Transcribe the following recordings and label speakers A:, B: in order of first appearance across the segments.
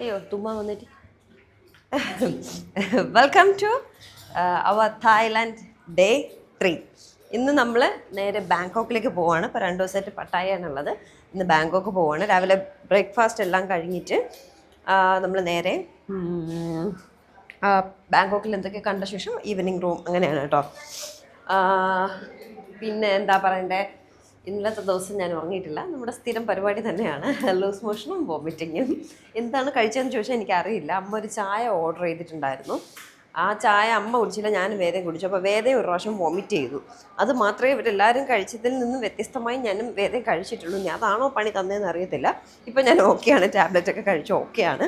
A: അയ്യോ തുമ്മ വന്നിട്ട്. Welcome to our Thailand day three ഇന്ന് നമ്മൾ നേരെ ബാങ്കോക്കിലേക്ക് പോവാണ്. ഇപ്പോൾ രണ്ട് ദിവസമായിട്ട് പട്ടായാണുള്ളത് ഇന്ന് ബാങ്കോക്ക് പോവാണ്. രാവിലെ ബ്രേക്ക്ഫാസ്റ്റ് എല്ലാം കഴിഞ്ഞിട്ട് നമ്മൾ നേരെ ബാങ്കോക്കിൽ എന്തൊക്കെ കണ്ട ശേഷം ഈവനിങ് റൂം അങ്ങനെയാണ് കേട്ടോ. പിന്നെ എന്താ പറയണ്ടേ? ഇന്നലത്തെ ദിവസം ഞാൻ ഉറങ്ങിയിട്ടില്ല. നമ്മുടെ സ്ഥിരം പരിപാടി തന്നെയാണ്. ലൂസ് മോഷനും വോമിറ്റിങ്ങും. എന്താണ് കഴിച്ചതെന്ന് ചോദിച്ചാൽ എനിക്കറിയില്ല. അമ്മ ഒരു ചായ ഓർഡർ ചെയ്തിട്ടുണ്ടായിരുന്നു. ആ ചായ അമ്മ കുടിച്ചില്ല ഞാൻ വേദം കുടിച്ചു. അപ്പോൾ വേദം ഒരു പ്രാവശ്യം വോമിറ്റ് ചെയ്തു. അത് മാത്രമേ ഇവരെല്ലാവരും കഴിച്ചതിൽ നിന്ന് വ്യത്യസ്തമായി ഞാനും വേദം കഴിച്ചിട്ടുള്ളൂ. ഞാൻ അതാണോ പണി തന്നതെന്ന് അറിയത്തില്ല. ഇപ്പം ഞാൻ ഓക്കെയാണ് ടാബ്ലറ്റ് ഒക്കെ കഴിച്ചു ഓക്കെയാണ്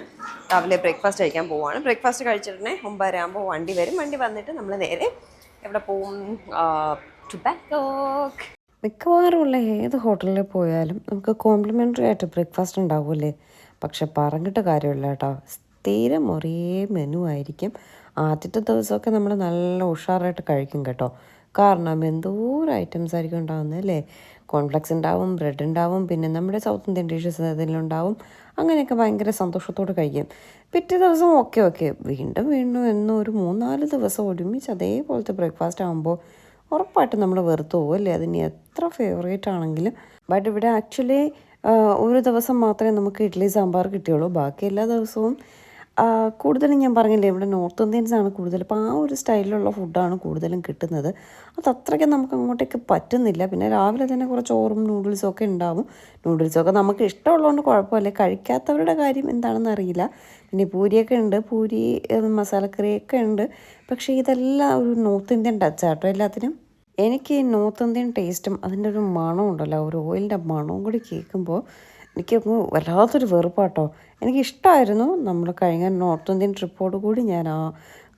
A: രാവിലെ ബ്രേക്ക്ഫാസ്റ്റ് കഴിക്കാൻ പോവുകയാണ്. ബ്രേക്ക്ഫാസ്റ്റ് കഴിച്ചിട്ടുണ്ടെങ്കിൽ ഒമ്പതര ആകുമ്പോൾ വണ്ടി വരും. വണ്ടി വന്നിട്ട് നമ്മൾ നേരെ എവിടെ പോവും? ടു ബാങ്കോക്ക്
B: മിക്കവാറും ഉള്ള ഏത് ഹോട്ടലിൽ പോയാലും നമുക്ക് കോംപ്ലിമെന്ററി ആയിട്ട് ബ്രേക്ക്ഫാസ്റ്റ് ഉണ്ടാവുമല്ലേ പക്ഷെ പറഞ്ഞിട്ട് കാര്യമില്ല കേട്ടോ. സ്ഥിരം ഒരേ മെനു ആയിരിക്കും. ആദ്യത്തെ ദിവസമൊക്കെ നമ്മൾ നല്ല ഉഷാറായിട്ട് കഴിക്കും കേട്ടോ. കാരണം എന്തോരം ഐറ്റംസ് ആയിരിക്കും ഉണ്ടാകുന്നത് അല്ലേ? കോൺഫ്ലെക്സ് ഉണ്ടാവും ബ്രെഡ് ഉണ്ടാവും പിന്നെ നമ്മുടെ സൗത്ത് ഇന്ത്യൻ ഡിഷസ് അതിലുണ്ടാവും അങ്ങനെയൊക്കെ ഭയങ്കര സന്തോഷത്തോടെ കഴിക്കും. പിറ്റേ ദിവസം ഓക്കെ ഓക്കെ വീണ്ടും വീണ്ടും എന്നും ഒരു മൂന്നാൽ ദിവസം ഒരുമിച്ച് അതേപോലത്തെ ബ്രേക്ക്ഫാസ്റ്റ് ആകുമ്പോൾ ഉറപ്പായിട്ടും നമ്മൾ വെറുത്തു പോകും അല്ലേ അതിന് എത്ര ഫേവറേറ്റ് ആണെങ്കിലും. ബട്ട് ഇവിടെ ആക്ച്വലി ഒരു ദിവസം മാത്രമേ നമുക്ക് ഇഡ്ഡലി സാമ്പാർ കിട്ടിയുള്ളൂ. ബാക്കി എല്ലാ ദിവസവും കൂടുതലും ഞാൻ പറഞ്ഞില്ലേ ഇവിടെ നോർത്ത് ഇന്ത്യൻസ് ആണ് കൂടുതൽ അപ്പോൾ ആ ഒരു സ്റ്റൈലിലുള്ള ഫുഡാണ് കൂടുതലും കിട്ടുന്നത്. അത് അത്രയ്ക്ക് നമുക്ക് അങ്ങോട്ടേക്ക് പറ്റുന്നില്ല. പിന്നെ രാവിലെ തന്നെ കുറച്ച് ചോറും നൂഡിൽസും ഒക്കെ ഉണ്ടാവും. നൂഡിൽസൊക്കെ നമുക്ക് ഇഷ്ടമുള്ളതുകൊണ്ട് കുഴപ്പമില്ല. കഴിക്കാത്തവരുടെ കാര്യം എന്താണെന്ന് അറിയില്ല. പിന്നെ പൂരിയൊക്കെ ഉണ്ട്. പൂരി മസാലക്കറിയൊക്കെ ഉണ്ട്. പക്ഷേ ഇതെല്ലാം ഒരു നോർത്ത് ഇന്ത്യൻ ടച്ചാട്ടോ എല്ലാത്തിനും. എനിക്ക് നോർത്ത് ഇന്ത്യൻ ടേസ്റ്റും അതിന്റെ ഒരു മണം ഉണ്ടല്ലോ ഒരു ഓയിലിന്റെ മണവും കൂടി കേൾക്കുമ്പോൾ എനിക്ക് വല്ലാത്തൊരു വെറുപ്പാട്ടോ. എനിക്കിഷ്ടമായിരുന്നു നമ്മൾ കഴിഞ്ഞ നോർത്ത് ഇന്ത്യൻ ട്രിപ്പോട് കൂടി ഞാൻ ആ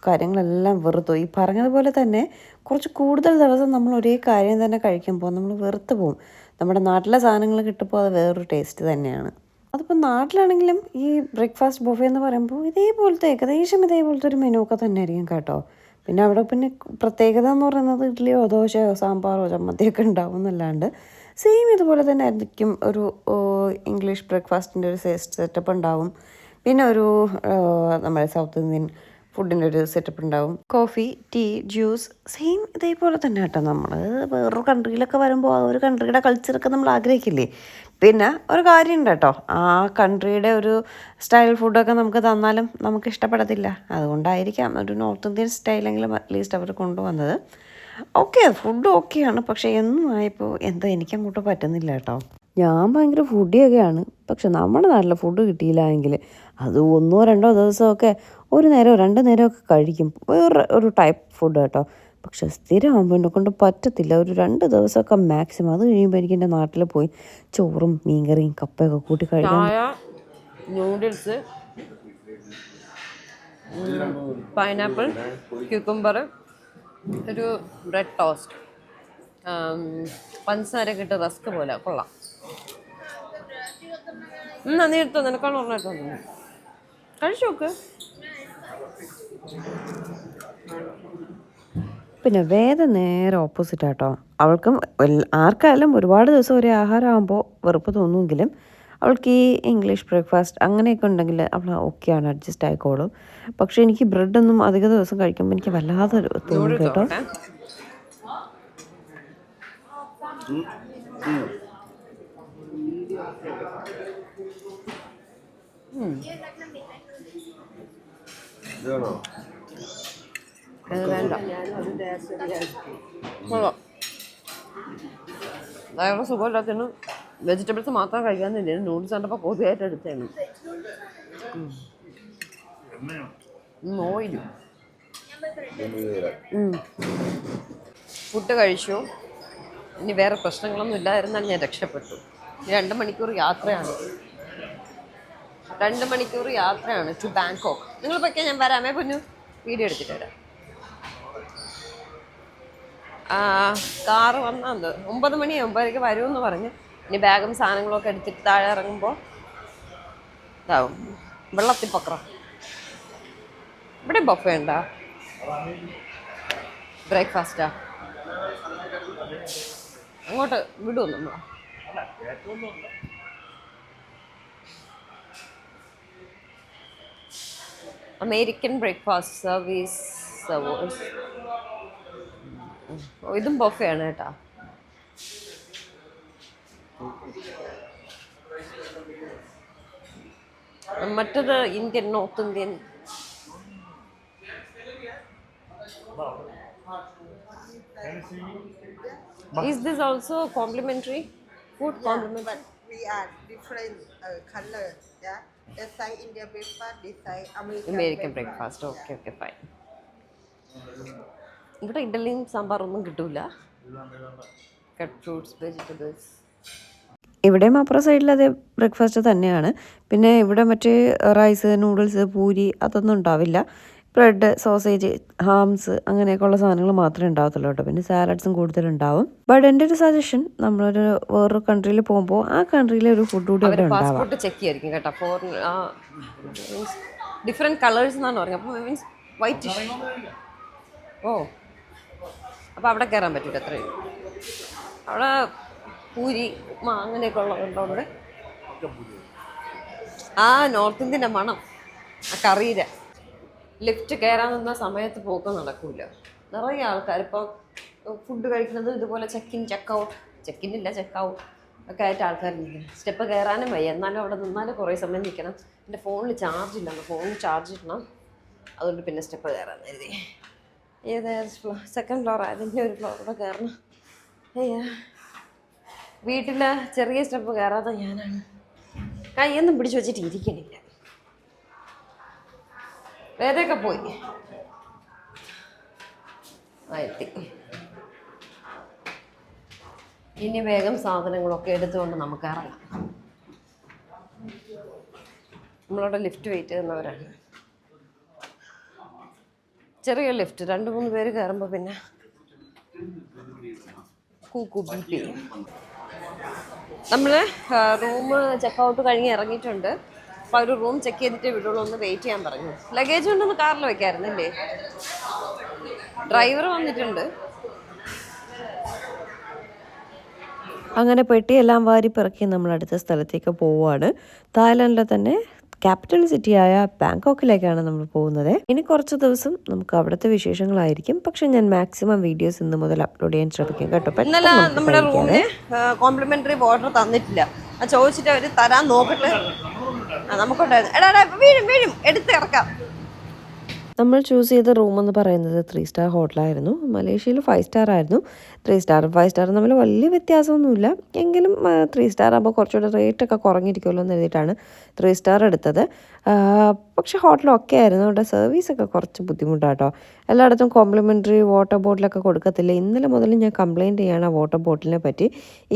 B: കാര്യങ്ങളെല്ലാം വെറുത്തു. ഈ പറഞ്ഞതുപോലെ തന്നെ കുറച്ച് കൂടുതൽ ദിവസം നമ്മൾ ഒരേ കാര്യം തന്നെ കഴിക്കുമ്പോൾ നമ്മൾ വെറുത്ത് പോകും നമ്മുടെ നാട്ടിലെ സാധനങ്ങൾ കിട്ടുമ്പോൾ അത് വേറൊരു ടേസ്റ്റ് തന്നെയാണ്. അതിപ്പോൾ നാട്ടിലാണെങ്കിലും ഈ ബ്രേക്ക്ഫാസ്റ്റ് ബുഫേ എന്ന് പറയുമ്പോൾ ഇതേപോലത്തെ ഏകദേശം ഇതേപോലത്തെ ഒരു മെനു ഒക്കെ തന്നെ ആയിരിക്കും കേട്ടോ. പിന്നെ അവിടെ പിന്നെ പ്രത്യേകത എന്ന് പറയുന്നത് ഇഡ്ഡലിയോ ദോശയോ സാമ്പാറോ ചമ്മന്തിയൊക്കെ ഉണ്ടാവും എന്നല്ലാണ്ട്. സെയിം ഇതുപോലെ തന്നെ ആയിരിക്കും ഒരു ഇംഗ്ലീഷ് ബ്രേക്ക്ഫാസ്റ്റിന്റെ ഒരു സെറ്റപ്പ് ഉണ്ടാവും. പിന്നെ ഒരു നമ്മുടെ സൗത്ത് ഇന്ത്യൻ ഫുഡിന്റെ ഒരു സെറ്റപ്പ് ഉണ്ടാവും. കോഫി ടീ ജ്യൂസ് സെയിം ഇതേപോലെ തന്നെ കേട്ടോ നമ്മൾ വേറൊരു കൺട്രിയിലൊക്കെ വരുമ്പോൾ ആ ഒരു കൺട്രിയുടെ കൾച്ചറൊക്കെ നമ്മൾ ആഗ്രഹിക്കില്ലേ? പിന്നെ ഒരു കാര്യമുണ്ട് കേട്ടോ. ആ കൺട്രിയുടെ ഒരു സ്റ്റൈൽ ഫുഡൊക്കെ നമുക്ക് തന്നാലും നമുക്ക് ഇഷ്ടപ്പെടത്തില്ല. അതുകൊണ്ടായിരിക്കാം ഒരു നോർത്ത് ഇന്ത്യൻ സ്റ്റൈലെങ്കിലും അറ്റ്ലീസ്റ്റ് അവർ കൊണ്ടുവന്നത്. ഓക്കെ ഫുഡ് ഓക്കെയാണ്. പക്ഷേ എന്നും ആയപ്പോൾ എന്തോ എനിക്കങ്ങോട്ട് പറ്റുന്നില്ല കേട്ടോ. ഞാൻ ഭയങ്കര ഫുഡിയൊക്കെയാണ് പക്ഷെ നമ്മുടെ നാട്ടിലെ ഫുഡ് കിട്ടിയില്ല എങ്കിൽ അത് ഒന്നോ രണ്ടോ ദിവസമൊക്കെ ഒരു നേരമോ രണ്ട് നേരമൊക്കെ കഴിക്കും. വേറെ ഒരു ടൈപ്പ് ഫുഡ് കേട്ടോ. പക്ഷെ സ്ഥിരമാകുമ്പോൾ എന്നെ കൊണ്ട് പറ്റത്തില്ല. ഒരു രണ്ട് ദിവസമൊക്കെ മാക്സിമം അത് കഴിയുമ്പോൾ എനിക്ക് എന്റെ നാട്ടിൽ പോയി ചോറും മീൻകറിയും കപ്പയൊക്കെ കൂട്ടി കഴിക്കാം
A: ന്യൂഡിൽസ് നൂഡിൽസ് പൈനാപ്പിൾ ക്യൂക്കുംബർ ഒരു ബ്രെഡ് ടോസ്റ്റ്. പഞ്ചസാരയൊക്കെ ഇട്ട് റസ്ക് പോലെ കൊള്ളാം. എന്നാ നീ എടുത്തോ നിനക്കാണ് പറഞ്ഞിട്ട് തോന്നുന്നു കഴിച്ചു നോക്ക്.
B: പിന്നെ വേദ നേരെ ഓപ്പോസിറ്റ് ആട്ടോ. അവൾക്കും ആർക്കായാലും ഒരുപാട് ദിവസം ഒരേ ആഹാരമാകുമ്പോൾ വെറുപ്പ് തോന്നുമെങ്കിലും അവൾക്ക് ഈ ഇംഗ്ലീഷ് ബ്രേക്ക്ഫാസ്റ്റ് അങ്ങനെയൊക്കെ ഉണ്ടെങ്കിൽ അവൾ ഓക്കെയാണ് അഡ്ജസ്റ്റ് ആയിക്കോളും. പക്ഷേ എനിക്ക് ബ്രെഡൊന്നും അധിക ദിവസം കഴിക്കുമ്പോൾ എനിക്ക് വല്ലാതെ ഒരു തോന്നും കേട്ടോ.
A: വേണ്ട. വയറ് സുഖമില്ലാത്തതിന് വെജിറ്റബിൾസ് മാത്രം കഴിക്കാന്നില്ല? നൂഡിൽസ് കണ്ടപ്പോൾ കൊതിയായിട്ട് എടുത്തേണ് ഓയിലും ഫുഡ് കഴിച്ചു. ഇനി വേറെ പ്രശ്നങ്ങളൊന്നും ഇല്ലായിരുന്നാൽ ഞാൻ രക്ഷപ്പെട്ടു. രണ്ട് മണിക്കൂർ യാത്രയാണ്. രണ്ട് മണിക്കൂർ യാത്രയാണ് ടു ബാങ്കോക്ക് നിങ്ങൾ പൊക്കെ ഞാൻ വരാമേ പൊന്നു? വീഡിയോ എടുത്തിട്ട് വരാം. കാറ് വന്നത് ഒമ്പത് മണി ഒമ്പതരയ്ക്ക് വരുമെന്ന് പറഞ്ഞ്. ഇനി ബാഗും സാധനങ്ങളൊക്കെ എടുത്തിട്ട് താഴെ ഇറങ്ങുമ്പോൾ ഇതാവും വെള്ളത്തിൽ പക്രം ഇവിടെ ബൊഫ ഉണ്ടോ? ബ്രേക്ക്ഫാസ്റ്റാ അങ്ങോട്ട് വിടുമോ നമ്മൾ അമേരിക്കൻ ബ്രേക്ക്ഫാസ്റ്റ് സർവീസ് സർവീസ് ഇതും ബൊഫയാണ് കേട്ടോ. മറ്റത് Indian north Indian Is this also complimentary? Food complimentary?
C: But we are different uh, color. Yeah. This side India breakfast, this side American,
A: American breakfast okay okay fine ഇവിടെ ഇഡലിയും സാമ്പാറൊന്നും കിട്ടൂല cut fruits vegetables
B: ഇവിടെയും അപ്പുറം സൈഡിൽ അതേ breakfast തന്നെയാണ്. പിന്നെ ഇവിടെ മറ്റേ റൈസ് നൂഡിൽസ് പൂരി അതൊന്നും ഉണ്ടാവില്ല. ബ്രെഡ് സോസേജ് ഹാംസ് അങ്ങനെയൊക്കെയുള്ള സാധനങ്ങൾ മാത്രമേ ഉണ്ടാവത്തുള്ളൂ കേട്ടോ. പിന്നെ സാലഡ്സും കൂടുതലുണ്ടാവും ബട്ട് എന്റെ ഒരു സജഷൻ നമ്മളൊരു വേറൊരു കൺട്രിയിൽ പോകുമ്പോൾ ആ കൺട്രിയിലെ ഒരു ഫുഡ് കൂടി അവിടെ ഉണ്ടാവാം.
A: ചെക്ക് ചെയ്യായിരിക്കും കേട്ടോ. ഫോറിൻ മീൻസ് ഡിഫറെന്റ് കളേഴ്സ് എന്നാണ് പറഞ്ഞത് അപ്പോൾ മീൻസ് വൈറ്റ് ഓ. അപ്പോൾ അവിടെ കയറാൻ പറ്റില്ല അത്രയും അവിടെ പൂരി അങ്ങനെയൊക്കെ ഉള്ളതുണ്ടോ അവിടെ? ആ നോർത്ത് ഇന്ത്യന്റെ മണം. ആ കറിയിലെ ലിഫ്റ്റ് കയറാൻ നിന്ന സമയത്ത് പോക്ക് നടക്കൂല. നിറയെ ആൾക്കാർ ഇപ്പോൾ ഫുഡ് കഴിക്കുന്നത് ഇതുപോലെ check in check out check in ഇല്ല ചെക്ക് ഔട്ട് ഒക്കെ ആയിട്ട് ആൾക്കാർ നിൽക്കണം സ്റ്റെപ്പ് കയറാനും വയ്യ. എന്നാലും അവിടെ നിന്നാലും കുറേ സമയം നിൽക്കണം. എന്റെ ഫോണിൽ ചാർജ് ഇല്ല. ഫോണിൽ ചാർജ് ഇടണം. അതുകൊണ്ട് പിന്നെ സ്റ്റെപ്പ് കയറാൻ കരുതി. ഏതായാലും ഫ്ലോ സെക്കൻഡ് ഫ്ലോർ അതിന്റെ ഒരു ഫ്ലോറിലൂടെ കയറണം. അയ്യാ. വീട്ടിൽ ചെറിയ സ്റ്റെപ്പ് കയറാതെ ഞാനാണ്. കൈയൊന്നും പിടിച്ചു വെച്ചിട്ട് ഇരിക്കണില്ല. വേദയൊക്കെ പോയി. എത്തി. ഇനി വേഗം സാധനങ്ങളൊക്കെ എടുത്തുകൊണ്ട് നമുക്ക് ഇറങ്ങാം. നമ്മളവിടെ ലിഫ്റ്റ് വെയിറ്റ് ചെയ്യുന്നവരാണ്. ചെറിയ ലിഫ്റ്റ് രണ്ട് മൂന്ന് പേര് കയറുമ്പോൾ പിന്നെ കൂക്കു ബി പി. നമ്മൾ റൂം ചെക്കൗട്ട് കഴിഞ്ഞ് ഇറങ്ങിയിട്ടുണ്ട്. അപ്പോൾ ഒരു റൂം ചെക്ക് ചെയ്തിട്ട് വിടുള്ളൂ ഒന്ന് വെയിറ്റ് ചെയ്യാൻ പറഞ്ഞു. ലഗേജ് കൊണ്ടൊന്ന് കാറിൽ വെക്കായിരുന്നില്ലേ? ഡ്രൈവർ വന്നിട്ടുണ്ട്.
B: അങ്ങനെ പെട്ടിയെല്ലാം വാരി പിറക്കി നമ്മൾ അടുത്ത സ്ഥലത്തേക്ക് പോവുകയാണ് തായ്ലാൻഡിലെ തന്നെ ക്യാപിറ്റൽ സിറ്റിയായ ബാങ്കോക്കിലേക്കാണ് നമ്മൾ പോകുന്നത്. ഇനി കുറച്ച് ദിവസം നമുക്ക് അവിടുത്തെ വിശേഷങ്ങളായിരിക്കും. പക്ഷെ ഞാൻ മാക്സിമം വീഡിയോസ് ഇന്ന് മുതൽ അപ്ലോഡ് ചെയ്യാൻ ശ്രമിക്കും കേട്ടോ.
A: ഇന്നലെ നമ്മുടെ റൂമിന് കോംപ്ലിമെന്ററി വാട്ടർ തന്നിട്ടില്ല. ആ ചോദിച്ചിട്ട് അവർ തരാൻ നോക്കട്ടെ? നമുക്കുണ്ടായിരുന്നു. എടാ എടാ വീഴും വീഴും. എടുത്ത് ഇറക്കാം
B: നമ്മൾ ചൂസ് ചെയ്ത റൂം എന്ന് പറയുന്നത് ത്രീ സ്റ്റാർ ഹോട്ടലായിരുന്നു മലേഷ്യയിൽ ഫൈവ് സ്റ്റാർ ആയിരുന്നു. ത്രീ സ്റ്റാറും ഫൈവ് സ്റ്റാറും തമ്മിൽ വലിയ വ്യത്യാസമൊന്നുമില്ല. എങ്കിലും ത്രീ സ്റ്റാർ ആകുമ്പോൾ കുറച്ചുകൂടെ റേറ്റൊക്കെ കുറഞ്ഞിരിക്കുമല്ലോ എന്ന് എഴുതിയിട്ടാണ് ത്രീ സ്റ്റാർ എടുത്തത്. പക്ഷേ ഹോട്ടലൊക്കെ ആയിരുന്നു. അവിടെ സർവീസൊക്കെ കുറച്ച് ബുദ്ധിമുട്ടാട്ടോ. എല്ലായിടത്തും കോംപ്ലിമെന്ററി വാട്ടർ ബോട്ടിലൊക്കെ കൊടുക്കത്തില്ല. ഇന്നലെ മുതൽ ഞാൻ കംപ്ലയിന്റ് ചെയ്യാണ് ആ വാട്ടർ ബോട്ടിലിനെ പറ്റി.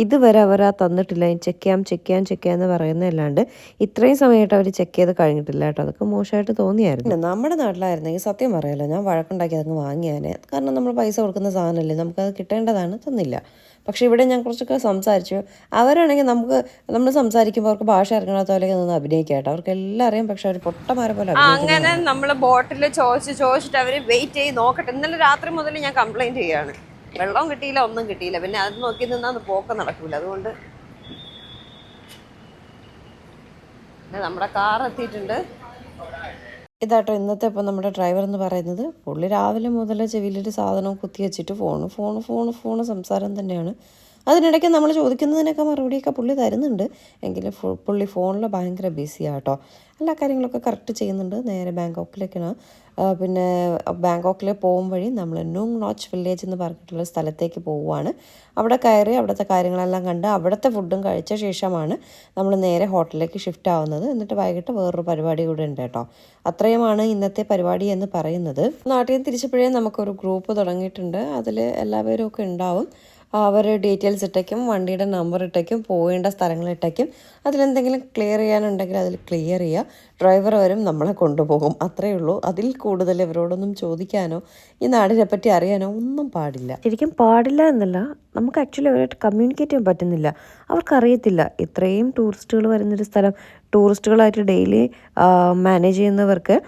B: ഇതുവരെ അവർ ആ തന്നിട്ടില്ല. ചെക്ക് ചെയ്യാം ചെക്ക് ചെയ്യാം ചെക്ക് ചെയ്യാം എന്ന് പറയുന്നതല്ലാണ്ട് ഇത്രയും സമയമായിട്ട് അവർ ചെക്ക് ചെയ്ത് കഴിഞ്ഞിട്ടില്ല കേട്ടോ. അതൊക്കെ മോശമായിട്ട് തോന്നിയായിരുന്നു. നമ്മുടെ നാട്ടിലായിരുന്നെങ്കിൽ സത്യം പറയാലോ ഞാൻ വഴക്കുണ്ടാക്കി അതങ്ങ് വാങ്ങിയാനെ. കാരണം നമ്മൾ പൈസ കൊടുക്കുന്ന സാധനമല്ലേ നമുക്കത് കിട്ടേണ്ടതാണ് തന്നില്ല. പക്ഷേ ഇവിടെ ഞാൻ കുറച്ചൊക്കെ സംസാരിച്ചു. അവരാണെങ്കിൽ നമുക്ക് നമ്മൾ സംസാരിക്കുമ്പോൾ അവർക്ക് ഭാഷ അറിയണത്ത പോലെ നിന്ന് അഭിനയിക്കാട്ടെ. അവർക്ക് എല്ലാം അറിയാം. പക്ഷെ അവർ പൊട്ടമാരെ പോലെ
A: അങ്ങനെ നമ്മൾ ബോട്ടിൽ ചോദിച്ച് ചോദിച്ചിട്ട് അവർ വെയിറ്റ് ചെയ്ത് നോക്കട്ടെ. ഇന്നലെ രാത്രി മുതൽ ഞാൻ കംപ്ലൈന്റ് ചെയ്യാണ് വെള്ളം കിട്ടിയില്ല ഒന്നും കിട്ടിയില്ല. പിന്നെ അത് നോക്കി നിന്നാൽ പോക്ക നടക്കില്ല അതുകൊണ്ട് നമ്മുടെ കാർ എത്തിയിട്ടുണ്ട്.
B: ഇതാട്ടോ ഇന്നത്തെ ഇപ്പം നമ്മുടെ ഡ്രൈവർ എന്ന് പറയുന്നത്. പുള്ളി രാവിലെ മുതൽ ചെവിയിലൊരു സാധനം കുത്തി വെച്ചിട്ട് ഫോണ് ഫോണ് ഫോണ് ഫോണ് സംസാരം തന്നെയാണ്. അതിനിടയ്ക്ക് നമ്മൾ ചോദിക്കുന്നതിനൊക്കെ മറുപടിയൊക്കെ പുള്ളി തരുന്നുണ്ട്. എങ്കിലും പുള്ളി ഫോണിൽ ഭയങ്കര ബിസിയാണ് കേട്ടോ എല്ലാ കാര്യങ്ങളൊക്കെ കറക്റ്റ് ചെയ്യുന്നുണ്ട്. നേരെ ബാങ്കോക്കിലേക്കാണ്. പിന്നെ ബാങ്കോക്കിൽ പോകും വഴി നമ്മൾ നൂങ് നോച്ച് വില്ലേജ് എന്ന് പറഞ്ഞിട്ടുള്ള സ്ഥലത്തേക്ക് പോവുകയാണ് അവിടെ കയറി അവിടുത്തെ കാര്യങ്ങളെല്ലാം കണ്ട് അവിടുത്തെ ഫുഡും കഴിച്ച ശേഷമാണ് നമ്മൾ നേരെ ഹോട്ടലിലേക്ക് ഷിഫ്റ്റ് ആവുന്നത്. എന്നിട്ട് വൈകിട്ട് വേറൊരു പരിപാടി കൂടെ ഉണ്ട് കേട്ടോ അത്രയുമാണ് ഇന്നത്തെ പരിപാടി എന്ന് പറയുന്നത്. നാട്ടിൽ തിരിച്ചപ്പോഴേ നമുക്കൊരു ഗ്രൂപ്പ് തുടങ്ങിയിട്ടുണ്ട്. അതിൽ എല്ലാവരും ഒക്കെ ഉണ്ടാവും. അവർ ഡീറ്റെയിൽസ് ഇട്ടേക്കും വണ്ടിയുടെ നമ്പർ ഇട്ടേക്കും പോകേണ്ട സ്ഥലങ്ങൾ ഇട്ടേക്കും. അതിലെന്തെങ്കിലും ക്ലിയർ ചെയ്യാനുണ്ടെങ്കിൽ അതിൽ ക്ലിയർ ചെയ്യുക. ഡ്രൈവർ വരും നമ്മളെ കൊണ്ടുപോകും. അത്രയേ ഉള്ളൂ. അതിൽ കൂടുതൽ ഇവരോടൊന്നും ചോദിക്കാനോ ഈ നാടിനെ പറ്റി അറിയാനോ ഒന്നും പാടില്ല. ശരിക്കും പാടില്ല എന്നല്ല. നമുക്ക് ആക്ച്വലി അവരായിട്ട് കമ്മ്യൂണിക്കേറ്റ് ചെയ്യാൻ പറ്റുന്നില്ല. അവർക്കറിയത്തില്ല. ഇത്രയും ടൂറിസ്റ്റുകൾ വരുന്നൊരു സ്ഥലം ടൂറിസ്റ്റുകളായിട്ട് ഡെയിലി മാനേജ് ചെയ്യുന്നവർക്ക്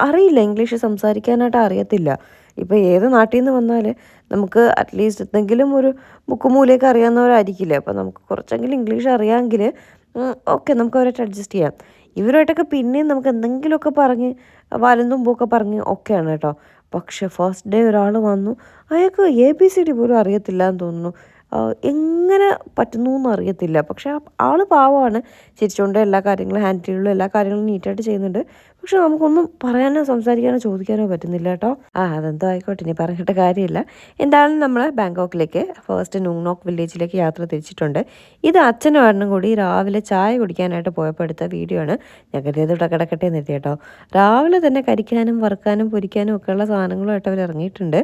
B: അറിയില്ല. ഇംഗ്ലീഷ് സംസാരിക്കാനായിട്ട് അറിയത്തില്ല. ഇപ്പോൾ ഏത് നാട്ടിൽ നിന്ന് വന്നാൽ നമുക്ക് അറ്റ്ലീസ്റ്റ് എന്തെങ്കിലും ഒരു മുക്കുമൂലയൊക്കെ അറിയാവുന്നവരായിരിക്കില്ല? അപ്പോൾ നമുക്ക് കുറച്ചെങ്കിലും ഇംഗ്ലീഷ് അറിയാമെങ്കിൽ ഓക്കെ നമുക്ക് അവരായിട്ട് അഡ്ജസ്റ്റ് ചെയ്യാം. ഇവരുമായിട്ടൊക്കെ പിന്നെയും നമുക്ക് എന്തെങ്കിലുമൊക്കെ പറഞ്ഞ് വലന്തുമ്പൊക്കെ പറഞ്ഞ് ഒക്കെയാണ് കേട്ടോ. പക്ഷെ ഫസ്റ്റ് ഡേ ഒരാൾ വന്നു അയാൾക്ക് എ ബി സി ഡി പോലും അറിയത്തില്ല എന്ന് തോന്നുന്നു എങ്ങനെ പറ്റുന്നു എന്ന് അറിയത്തില്ല. പക്ഷെ ആൾ പാവമാണ്. ചിരിച്ചുകൊണ്ട് എല്ലാ കാര്യങ്ങളും ഹാൻഡിൽ ചെയ്യുള്ളൂ എല്ലാ കാര്യങ്ങളും നീറ്റായിട്ട് ചെയ്യുന്നുണ്ട്. പക്ഷെ നമുക്കൊന്നും പറയാനോ സംസാരിക്കാനോ ചോദിക്കാനോ പറ്റുന്നില്ല കേട്ടോ. ആ അതെന്തോ ആയിക്കോട്ടെ ഇനി പറഞ്ഞിട്ട് കാര്യമില്ല. എന്തായാലും നമ്മൾ ബാങ്കോക്കിലേക്ക് ഫസ്റ്റ് നുങ്നോക്ക് വില്ലേജിലേക്ക് യാത്ര തിരിച്ചിട്ടുണ്ട്. ഇത് അച്ഛനും ഏട്ടനും കൂടി രാവിലെ ചായ കുടിക്കാനായിട്ട് പോയപ്പോൾ എടുത്ത വീഡിയോ ആണ്. ഞാൻ ഇത് കിടക്കട്ടെ എന്ന് എത്തി കേട്ടോ. രാവിലെ തന്നെ കരിക്കാനും വറുക്കാനും പൊരിക്കാനും ഒക്കെയുള്ള സാധനങ്ങളുമായിട്ട് അവർ ഇറങ്ങിയിട്ടുണ്ട്.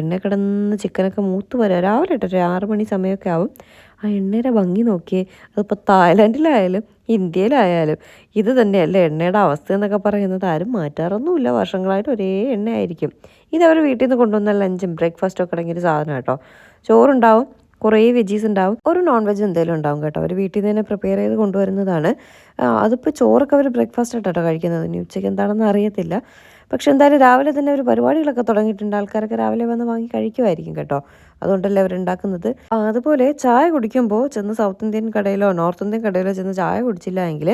B: എണ്ണ കിടന്ന് ചിക്കനൊക്കെ മൂത്ത് വരാം. രാവിലെ കേട്ടോ ഒരു ആറ് മണി സമയമൊക്കെ ആവും. ആ എണ്ണയുടെ ഭംഗി നോക്കിയേ. അതിപ്പോൾ തായ്ലാൻഡിലായാലും ഇന്ത്യയിലായാലും ഇത് തന്നെയല്ലേ എണ്ണയുടെ അവസ്ഥ എന്നൊക്കെ പറയുന്നത്. ആരും മാറ്റാറൊന്നുമില്ല. വർഷങ്ങളായിട്ട് ഒരേ എണ്ണയായിരിക്കും. ഇത് അവർ വീട്ടിൽ നിന്ന് കൊണ്ടുവന്ന ലഞ്ചും ബ്രേക്ക്ഫാസ്റ്റും ഒക്കെ അടങ്ങിയൊരു സാധനം കേട്ടോ ചോറുണ്ടാവും കുറേ വെജീസ് ഉണ്ടാവും ഒരു നോൺ വെജ് എന്തെങ്കിലും ഉണ്ടാവും കേട്ടോ. അവർ വീട്ടിൽ നിന്ന് തന്നെ പ്രിപ്പയർ ചെയ്ത് കൊണ്ടുവരുന്നതാണ്. അതിപ്പോൾ ചോറൊക്കെ അവർ ബ്രേക്ക്ഫാസ്റ്റ് ആയിട്ടോ കഴിക്കുന്നത്. ഇനി ഉച്ചയ്ക്ക് എന്താണെന്ന് അറിയത്തില്ല. പക്ഷെ എന്തായാലും രാവിലെ തന്നെ ഒരു പരിപാടികളൊക്കെ തുടങ്ങിയിട്ടുണ്ട്. ആൾക്കാരൊക്കെ രാവിലെ വന്ന് വാങ്ങി കഴിക്കുമായിരിക്കും കേട്ടോ. അതുകൊണ്ടല്ലേ ആ, അതുപോലെ ചായ കുടിക്കുമ്പോൾ ചെന്ന് സൗത്ത് ഇന്ത്യൻ കടയിലോ നോർത്ത് ഇന്ത്യൻ കടയിലോ ചെന്ന് ചായ കുടിച്ചില്ല എങ്കിൽ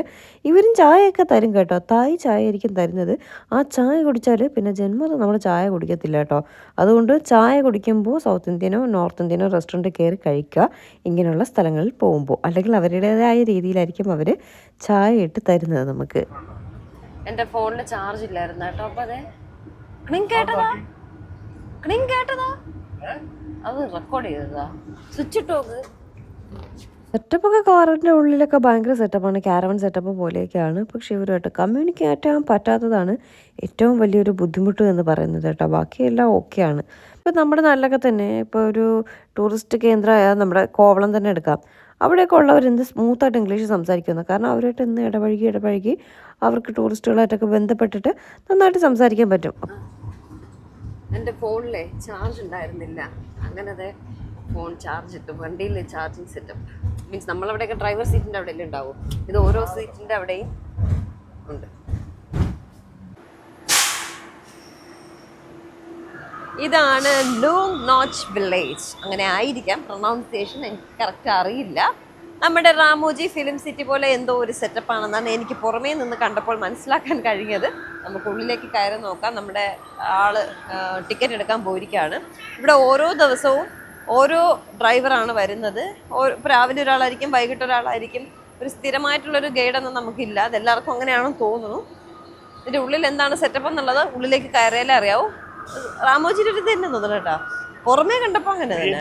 B: ഇവരും ചായയൊക്കെ തരും കേട്ടോ. തായ് ചായ ആയിരിക്കും തരുന്നത്. ആ ചായ കുടിച്ചാൽ പിന്നെ ജന്മം നമ്മൾ ചായ കുടിക്കത്തില്ല കേട്ടോ. അതുകൊണ്ട് ചായ കുടിക്കുമ്പോൾ സൗത്ത് ഇന്ത്യനോ നോർത്ത് ഇന്ത്യനോ റെസ്റ്റോറന്റ് കയറി കഴിക്കുക. ഇങ്ങനെയുള്ള സ്ഥലങ്ങളിൽ പോകുമ്പോൾ അല്ലെങ്കിൽ അവരുടേതായ രീതിയിലായിരിക്കും അവർ ചായ ഇട്ട് തരുന്നത് നമുക്ക്.
A: എന്റെ ഫോണിൽ ചാർജ് ഇല്ലായിരുന്നു കേട്ടോ. അപ്പൊ അതെ. കേട്ടതാ? കേട്ടതാ? അത് റെക്കോർഡ് ചെയ്തതാ. സ്വിച്ച് ഇട്ട് നോക്ക്.
B: സെറ്റപ്പൊക്കെ കാറിന്റെ ഉള്ളിലൊക്കെ ഭയങ്കര സെറ്റപ്പാണ് ക്യാരവൺ സെറ്റപ്പ് പോലെയൊക്കെയാണ്. പക്ഷേ ഇവരുമായിട്ട് കമ്മ്യൂണിക്കേറ്റ് ചെയ്യാൻ പറ്റാത്തതാണ് ഏറ്റവും വലിയൊരു ബുദ്ധിമുട്ട് എന്ന് പറയുന്നത് കേട്ടോ. ബാക്കിയെല്ലാം ഓക്കെയാണ് ഇപ്പം നമ്മുടെ നല്ലൊക്കെ തന്നെ ഇപ്പോൾ ഒരു ടൂറിസ്റ്റ് കേന്ദ്രമായ നമ്മുടെ കോവളം തന്നെ എടുക്കാം. അവിടെയൊക്കെ ഉള്ളവർ എന്ത് സ്മൂത്തായിട്ട് ഇംഗ്ലീഷ് സംസാരിക്കുന്നു. കാരണം അവരായിട്ട് ഇന്ന് ഇടപഴകി ഇടപഴകി അവർക്ക് ടൂറിസ്റ്റുകളായിട്ടൊക്കെ ബന്ധപ്പെട്ടിട്ട് നന്നായിട്ട് സംസാരിക്കാൻ പറ്റും.
A: എന്റെ ഫോണിലെ ചാർജ് ഉണ്ടായിരുന്നില്ല. അങ്ങനെ അതെ ഫോൺ ചാർജ് ഇട്ടു. വണ്ടിയിൽ ചാർജിങ് സെറ്റപ്പ് മീൻസ് നമ്മളവിടെയൊക്കെ ഡ്രൈവർ സീറ്റിന്റെ അവിടെയല്ലേ ഉണ്ടാവും. ഇത് ഓരോ സീറ്റിന്റെ അവിടെയും ഉണ്ട്. ഇതാണ് ലൂങ് നോച്ച് വില്ലേജ് അങ്ങനെ ആയിരിക്കാം. പ്രൊണൗൺസിയേഷൻ എനിക്ക് കറക്റ്റ് അറിയില്ല. നമ്മുടെ റാമോജി ഫിലിം സിറ്റി പോലെ എന്തോ ഒരു സെറ്റപ്പാണെന്നാണ് എനിക്ക് പുറമേ നിന്ന് കണ്ടപ്പോൾ മനസ്സിലാക്കാൻ കഴിഞ്ഞത്. നമുക്ക് ഉള്ളിലേക്ക് കയറി നോക്കാം. നമ്മുടെ ആൾ ടിക്കറ്റ് എടുക്കാൻ പോയിരിക്കുകയാണ് ഇവിടെ ഓരോ ദിവസവും ഓരോ ഡ്രൈവറാണ് വരുന്നത്. രാവിലെ ഒരാളായിരിക്കും വൈകിട്ട് ഒരാളായിരിക്കും. ഒരു സ്ഥിരമായിട്ടുള്ളൊരു ഗൈഡൊന്നും നമുക്കില്ല. അതെല്ലാവർക്കും അങ്ങനെയാണെന്ന് തോന്നുന്നു. ഇതിന്റെ ഉള്ളിൽ എന്താണ് സെറ്റപ്പ് എന്നുള്ളത് ഉള്ളിലേക്ക് കയറിയാലേ അറിയാവൂ. റാമോജിയുടെ ഇത് തന്നെ തോന്നുന്നു കേട്ടോ പുറമേ കണ്ടപ്പോൾ അങ്ങനെ തന്നെ.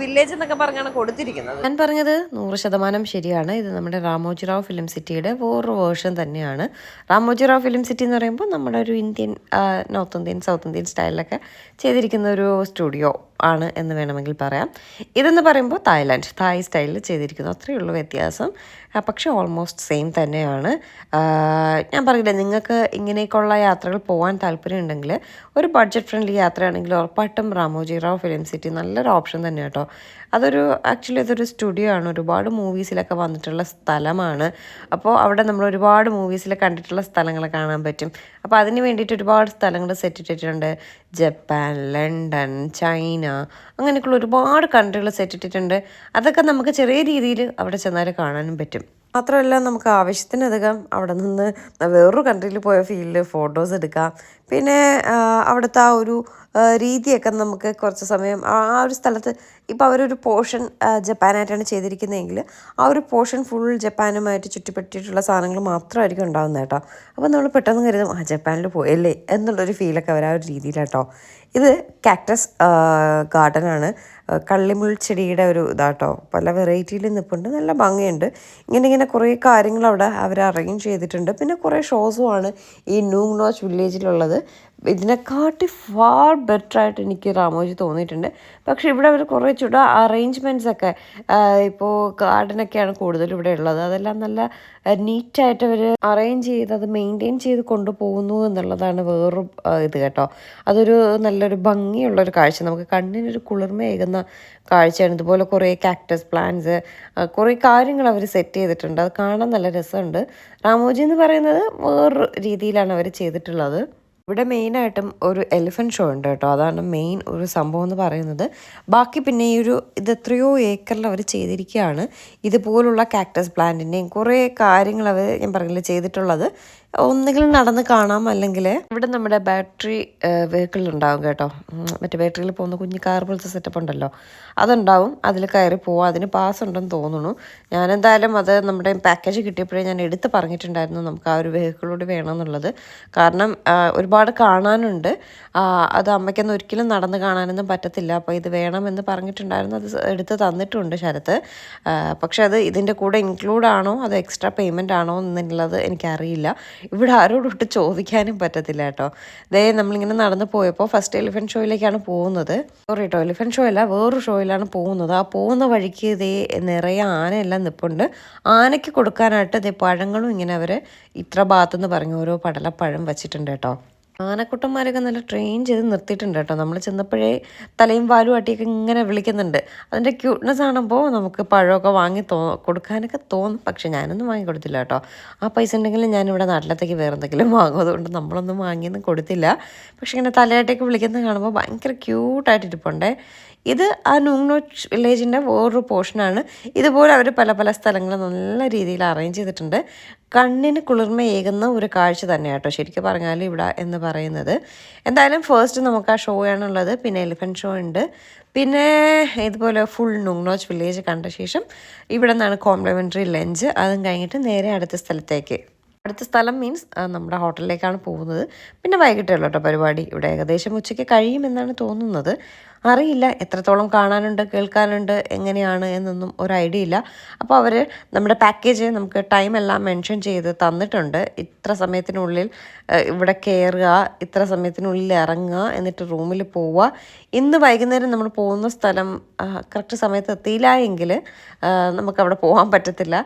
A: വില്ലേജ് എന്നൊക്കെ പറഞ്ഞാണ് കൊടുത്തിരിക്കുന്നത്.
B: ഞാൻ പറഞ്ഞത് നൂറ് ശതമാനം ശരിയാണ്. ഇത് നമ്മുടെ രാമോജിറാവ് ഫിലിം സിറ്റിയുടെ വേറൊരു വേർഷൻ തന്നെയാണ്. രാമോജിറാവ് ഫിലിം സിറ്റി എന്ന് പറയുമ്പോൾ നമ്മുടെ ഒരു Indian north Indian south Indian സ്റ്റൈലിലൊക്കെ ചെയ്തിരിക്കുന്ന ഒരു സ്റ്റുഡിയോ ആണ് എന്ന് വേണമെങ്കിൽ പറയാം. ഇതെന്ന് പറയുമ്പോൾ തായ്ലാൻഡ്. തായ് സ്റ്റൈലിൽ ചെയ്തിരിക്കുന്നു. അത്രയേ ഉള്ളൂ വ്യത്യാസം. പക്ഷേ ഓൾമോസ്റ്റ് സെയിം തന്നെയാണ്. ഞാൻ പറയില്ല. നിങ്ങൾക്ക് ഇങ്ങനെയൊക്കെയുള്ള യാത്രകൾ പോകാൻ താല്പര്യമുണ്ടെങ്കിൽ ഒരു ബഡ്ജറ്റ് ഫ്രണ്ട്ലി യാത്രയാണെങ്കിൽ ഉറപ്പായിട്ടും റാമോജി റാവ് ഫിലിം സിറ്റി നല്ലൊരു ഓപ്ഷൻ തന്നെ കേട്ടോ അതൊരു ആക്ച്വലി അതൊരു സ്റ്റുഡിയോ ആണ്. ഒരുപാട് മൂവീസിലൊക്കെ വന്നിട്ടുള്ള സ്ഥലമാണ്. അപ്പോൾ അവിടെ നമ്മൾ ഒരുപാട് മൂവീസിൽ കണ്ടിട്ടുള്ള സ്ഥലങ്ങൾ കാണാൻ പറ്റും. അപ്പോൾ അതിന് വേണ്ടിയിട്ട് ഒരുപാട് സ്ഥലങ്ങൾ സെറ്റ് ഇട്ടിട്ടുണ്ട്. ജപ്പാൻ ലണ്ടൻ ചൈന അങ്ങനെയൊക്കെയുള്ള ഒരുപാട് കൺട്രികൾ സെറ്റ് ഇട്ടിട്ടുണ്ട്. അതൊക്കെ നമുക്ക് ചെറിയ രീതിയിൽ അവിടെ ചെന്നാൽ കാണാനും പറ്റും. മാത്രമല്ല നമുക്ക് ആവശ്യത്തിനധികം അവിടെ നിന്ന് വേറൊരു കൺട്രിയിൽ പോയ ഫീലിൽ ഫോട്ടോസ് എടുക്കാം. പിന്നെ അവിടുത്തെ ആ ഒരു രീതിയൊക്കെ നമുക്ക് കുറച്ച് സമയം ആ ഒരു സ്ഥലത്ത് ഇപ്പോൾ അവരൊരു പോർഷൻ ജപ്പാനായിട്ടാണ് ചെയ്തിരിക്കുന്നതെങ്കിൽ ആ ഒരു പോർഷൻ ഫുൾ ജപ്പാനുമായിട്ട് ചുറ്റിപ്പറ്റിയിട്ടുള്ള സാധനങ്ങൾ മാത്രമായിരിക്കും ഉണ്ടാകുന്നത് കേട്ടോ. അപ്പോൾ നമ്മൾ പെട്ടെന്ന് കരുതും ആ ജപ്പാനിൽ പോയല്ലേ എന്നുള്ളൊരു ഫീലൊക്കെ അവർ ആ ഒരു രീതിയിലാട്ടോ. ഇത് കാക്ടസ് ഗാർഡനാണ്. കള്ളിമുൾ ചെടിയുടെ ഒരു ഇതാട്ടോ. പല വെറൈറ്റിയിൽ നിൽപ്പുണ്ട് നല്ല ഭംഗിയുണ്ട്. ഇങ്ങനെ ഇങ്ങനെ കുറേ കാര്യങ്ങൾ അവിടെ അവർ അറേഞ്ച് ചെയ്തിട്ടുണ്ട്. പിന്നെ കുറേ ഷോസുമാണ് ഈ നൂങ് നോച്ച് വില്ലേജിലുള്ളത്. ഇതിനെക്കാട്ടി ഫാർ ബെറ്ററായിട്ട് എനിക്ക് റാമോജി തോന്നിയിട്ടുണ്ട്. പക്ഷേ ഇവിടെ അവർ കുറേ ചുട അറേഞ്ച്മെന്റ്സ് ഒക്കെ ഇപ്പോൾ ഗാർഡനൊക്കെയാണ് കൂടുതലും ഇവിടെ ഉള്ളത്. അതെല്ലാം നല്ല നീറ്റായിട്ട് അവർ അറേഞ്ച് ചെയ്ത് അത് മെയിന്റെയിൻ ചെയ്ത് കൊണ്ടുപോകുന്നു എന്നുള്ളതാണ് വേറൊരു ഇത് കേട്ടോ. അതൊരു നല്ലൊരു ഭംഗിയുള്ളൊരു കാഴ്ച. നമുക്ക് കണ്ണിനൊരു കുളിർമയേകുന്ന കാഴ്ചയാണ്. ഇതുപോലെ കുറേ കാക്ടസ് പ്ലാന്റ്സ് കുറേ കാര്യങ്ങൾ അവർ സെറ്റ് ചെയ്തിട്ടുണ്ട്. അത് കാണാൻ നല്ല രസമുണ്ട്. റാമോജി എന്ന് പറയുന്നത് വേറൊരു രീതിയിലാണ് അവർ ചെയ്തിട്ടുള്ളത്. ഇവിടെ മെയിനായിട്ടും ഒരു എലിഫന്റ് ഷോ ഉണ്ട് കേട്ടോ. അതാണ് മെയിൻ ഒരു സംഭവം എന്ന് പറയുന്നത്. ബാക്കി പിന്നെ ഈ ഒരു ഇത് എത്രയോ ഏക്കറിൽ അവർ ചെയ്തിരിക്കുകയാണ്. ഇതുപോലുള്ള കാക്ടസ് പ്ലാന്റിന്റെയും കുറേ കാര്യങ്ങൾ അവർ ഞാൻ പറഞ്ഞില്ല ചെയ്തിട്ടുള്ളത്. ഒന്നുകിൽ നടന്ന് കാണാം അല്ലെങ്കിൽ ഇവിടെ നമ്മുടെ ബാറ്ററി വെഹിക്കിൾ ഉണ്ടാവും കേട്ടോ. മറ്റേ ബാറ്ററിയിൽ പോകുന്ന കുഞ്ഞു കാർ പോലത്തെ സെറ്റപ്പ് ഉണ്ടല്ലോ. അതുണ്ടാവും. അതിൽ കയറി പോവാം. അതിന് പാസ് ഉണ്ടെന്ന് തോന്നുന്നു. ഞാനെന്തായാലും അത് നമ്മുടെ പാക്കേജ് കിട്ടിയപ്പോഴേ ഞാൻ എടുത്ത് പറഞ്ഞിട്ടുണ്ടായിരുന്നു നമുക്ക് ആ ഒരു വെഹിക്കിളോട് വേണമെന്നുള്ളത്. കാരണം ഒരുപാട് കാണാനുണ്ട്. അത് അമ്മയ്ക്കൊന്നും ഒരിക്കലും നടന്ന് കാണാനൊന്നും പറ്റത്തില്ല. അപ്പോൾ ഇത് വേണമെന്ന് പറഞ്ഞിട്ടുണ്ടായിരുന്നു. അത് എടുത്ത് തന്നിട്ടുണ്ട് ശരത്ത്. പക്ഷെ അത് ഇതിന്റെ കൂടെ ഇൻക്ലൂഡ് ആണോ? അതോ എക്സ്ട്രാ പേയ്മെന്റ് ആണോ എന്നുള്ളത് എനിക്കറിയില്ല. ഇവിടെ ആരോടൊട്ട് ചോദിക്കാനും പറ്റത്തില്ല കേട്ടോ. ദേ നമ്മളിങ്ങനെ നടന്ന് പോയപ്പോൾ ഫസ്റ്റ് എലിഫന്റ് ഷോയിലേക്കാണ് പോകുന്നത്. സോറി കേട്ടോ എലിഫന്റ് ഷോ അല്ല വേറൊരു ഷോയിലാണ് പോകുന്നത്. ആ പോകുന്ന വഴിക്ക് ഇതേ നിറയെ ആനയെല്ലാം നിൽപ്പുണ്ട് ആനയ്ക്ക് കൊടുക്കാനായിട്ട് ഇതേ പഴങ്ങളും ഇങ്ങനെ അവർ ഇത്ര ഭാഗത്തുനിന്ന് പറഞ്ഞു ഓരോ പടലപ്പഴം വെച്ചിട്ടുണ്ട് കേട്ടോ. ആനക്കുട്ടന്മാരൊക്കെ നല്ല ട്രെയിൻ ചെയ്ത് നിർത്തിയിട്ടുണ്ട് കേട്ടോ. നമ്മൾ ചെന്നപ്പോഴേ തലയും വാലും അട്ടിയൊക്കെ ഇങ്ങനെ വിളിക്കുന്നുണ്ട്. അതിന്റെ ക്യൂട്ട്നെസ് കാണുമ്പോൾ നമുക്ക് പഴമൊക്കെ വാങ്ങി തോ കൊടുക്കാനൊക്കെ തോന്നും. പക്ഷെ ഞാനൊന്നും വാങ്ങി കൊടുത്തില്ല കേട്ടോ. ആ പൈസ ഉണ്ടെങ്കിൽ ഞാനിവിടെ നാട്ടിലത്തേക്ക് വേറെ എന്തെങ്കിലും വാങ്ങും. അതുകൊണ്ട് നമ്മളൊന്നും വാങ്ങിയൊന്നും കൊടുത്തില്ല. പക്ഷെ ഇങ്ങനെ തലയാട്ടിയൊക്കെ വിളിക്കുന്നത് കാണുമ്പോൾ ഭയങ്കര ക്യൂട്ടായിട്ട് ഇരിപ്പുണ്ടേ ഇത് ആ നൂങ്നോച്ച് വില്ലേജിന്റെ വേറൊരു പോർഷനാണ് ഇതുപോലെ അവർ പല പല സ്ഥലങ്ങൾ നല്ല രീതിയിൽ അറേഞ്ച് ചെയ്തിട്ടുണ്ട്. കണ്ണിന് കുളിർമയേകുന്ന ഒരു കാഴ്ച തന്നെയാണ് കേട്ടോ ശരിക്കും പറഞ്ഞാൽ ഇവിടെ എന്ന് പറയുന്നത്. എന്തായാലും ഫസ്റ്റ് നമുക്ക് ആ ഷോ ആണുള്ളത്. പിന്നെ എലിഫന്റ് ഷോ ഉണ്ട്. പിന്നെ ഇതുപോലെ ഫുൾ നുങ്നോച്ച് വില്ലേജ് കണ്ട ശേഷം ഇവിടെ നിന്നാണ് കോംപ്ലിമെന്ററി ലഞ്ച് അതും കഴിഞ്ഞിട്ട് നേരെ അടുത്ത സ്ഥലത്തേക്ക്. അടുത്ത സ്ഥലം മീൻസ് നമ്മുടെ ഹോട്ടലിലേക്കാണ് പോകുന്നത്. പിന്നെ വൈകിട്ടുള്ള കേട്ടോ പരിപാടി. ഇവിടെ ഏകദേശം ഉച്ചയ്ക്ക് കഴിയുമെന്നാണ് തോന്നുന്നത്. അറിയില്ല. എത്രത്തോളം കാണാനുണ്ട് കേൾക്കാനുണ്ട് എങ്ങനെയാണ് എന്നൊന്നും ഒരു ഐഡിയ ഇല്ല. അപ്പോൾ അവർ നമ്മുടെ പാക്കേജ് നമുക്ക് ടൈം എല്ലാം മെൻഷൻ ചെയ്ത് തന്നിട്ടുണ്ട്. ഇത്ര സമയത്തിനുള്ളിൽ ഇവിടെ കയറുക ഇത്ര സമയത്തിനുള്ളിൽ ഇറങ്ങുക എന്നിട്ട് റൂമിൽ പോവുക. ഇന്ന് വൈകുന്നേരം നമ്മൾ പോകുന്ന സ്ഥലം കറക്റ്റ് സമയത്ത് എത്തിയില്ല എങ്കിൽ നമുക്ക് അവിടെ പോകാൻ പറ്റത്തില്ല.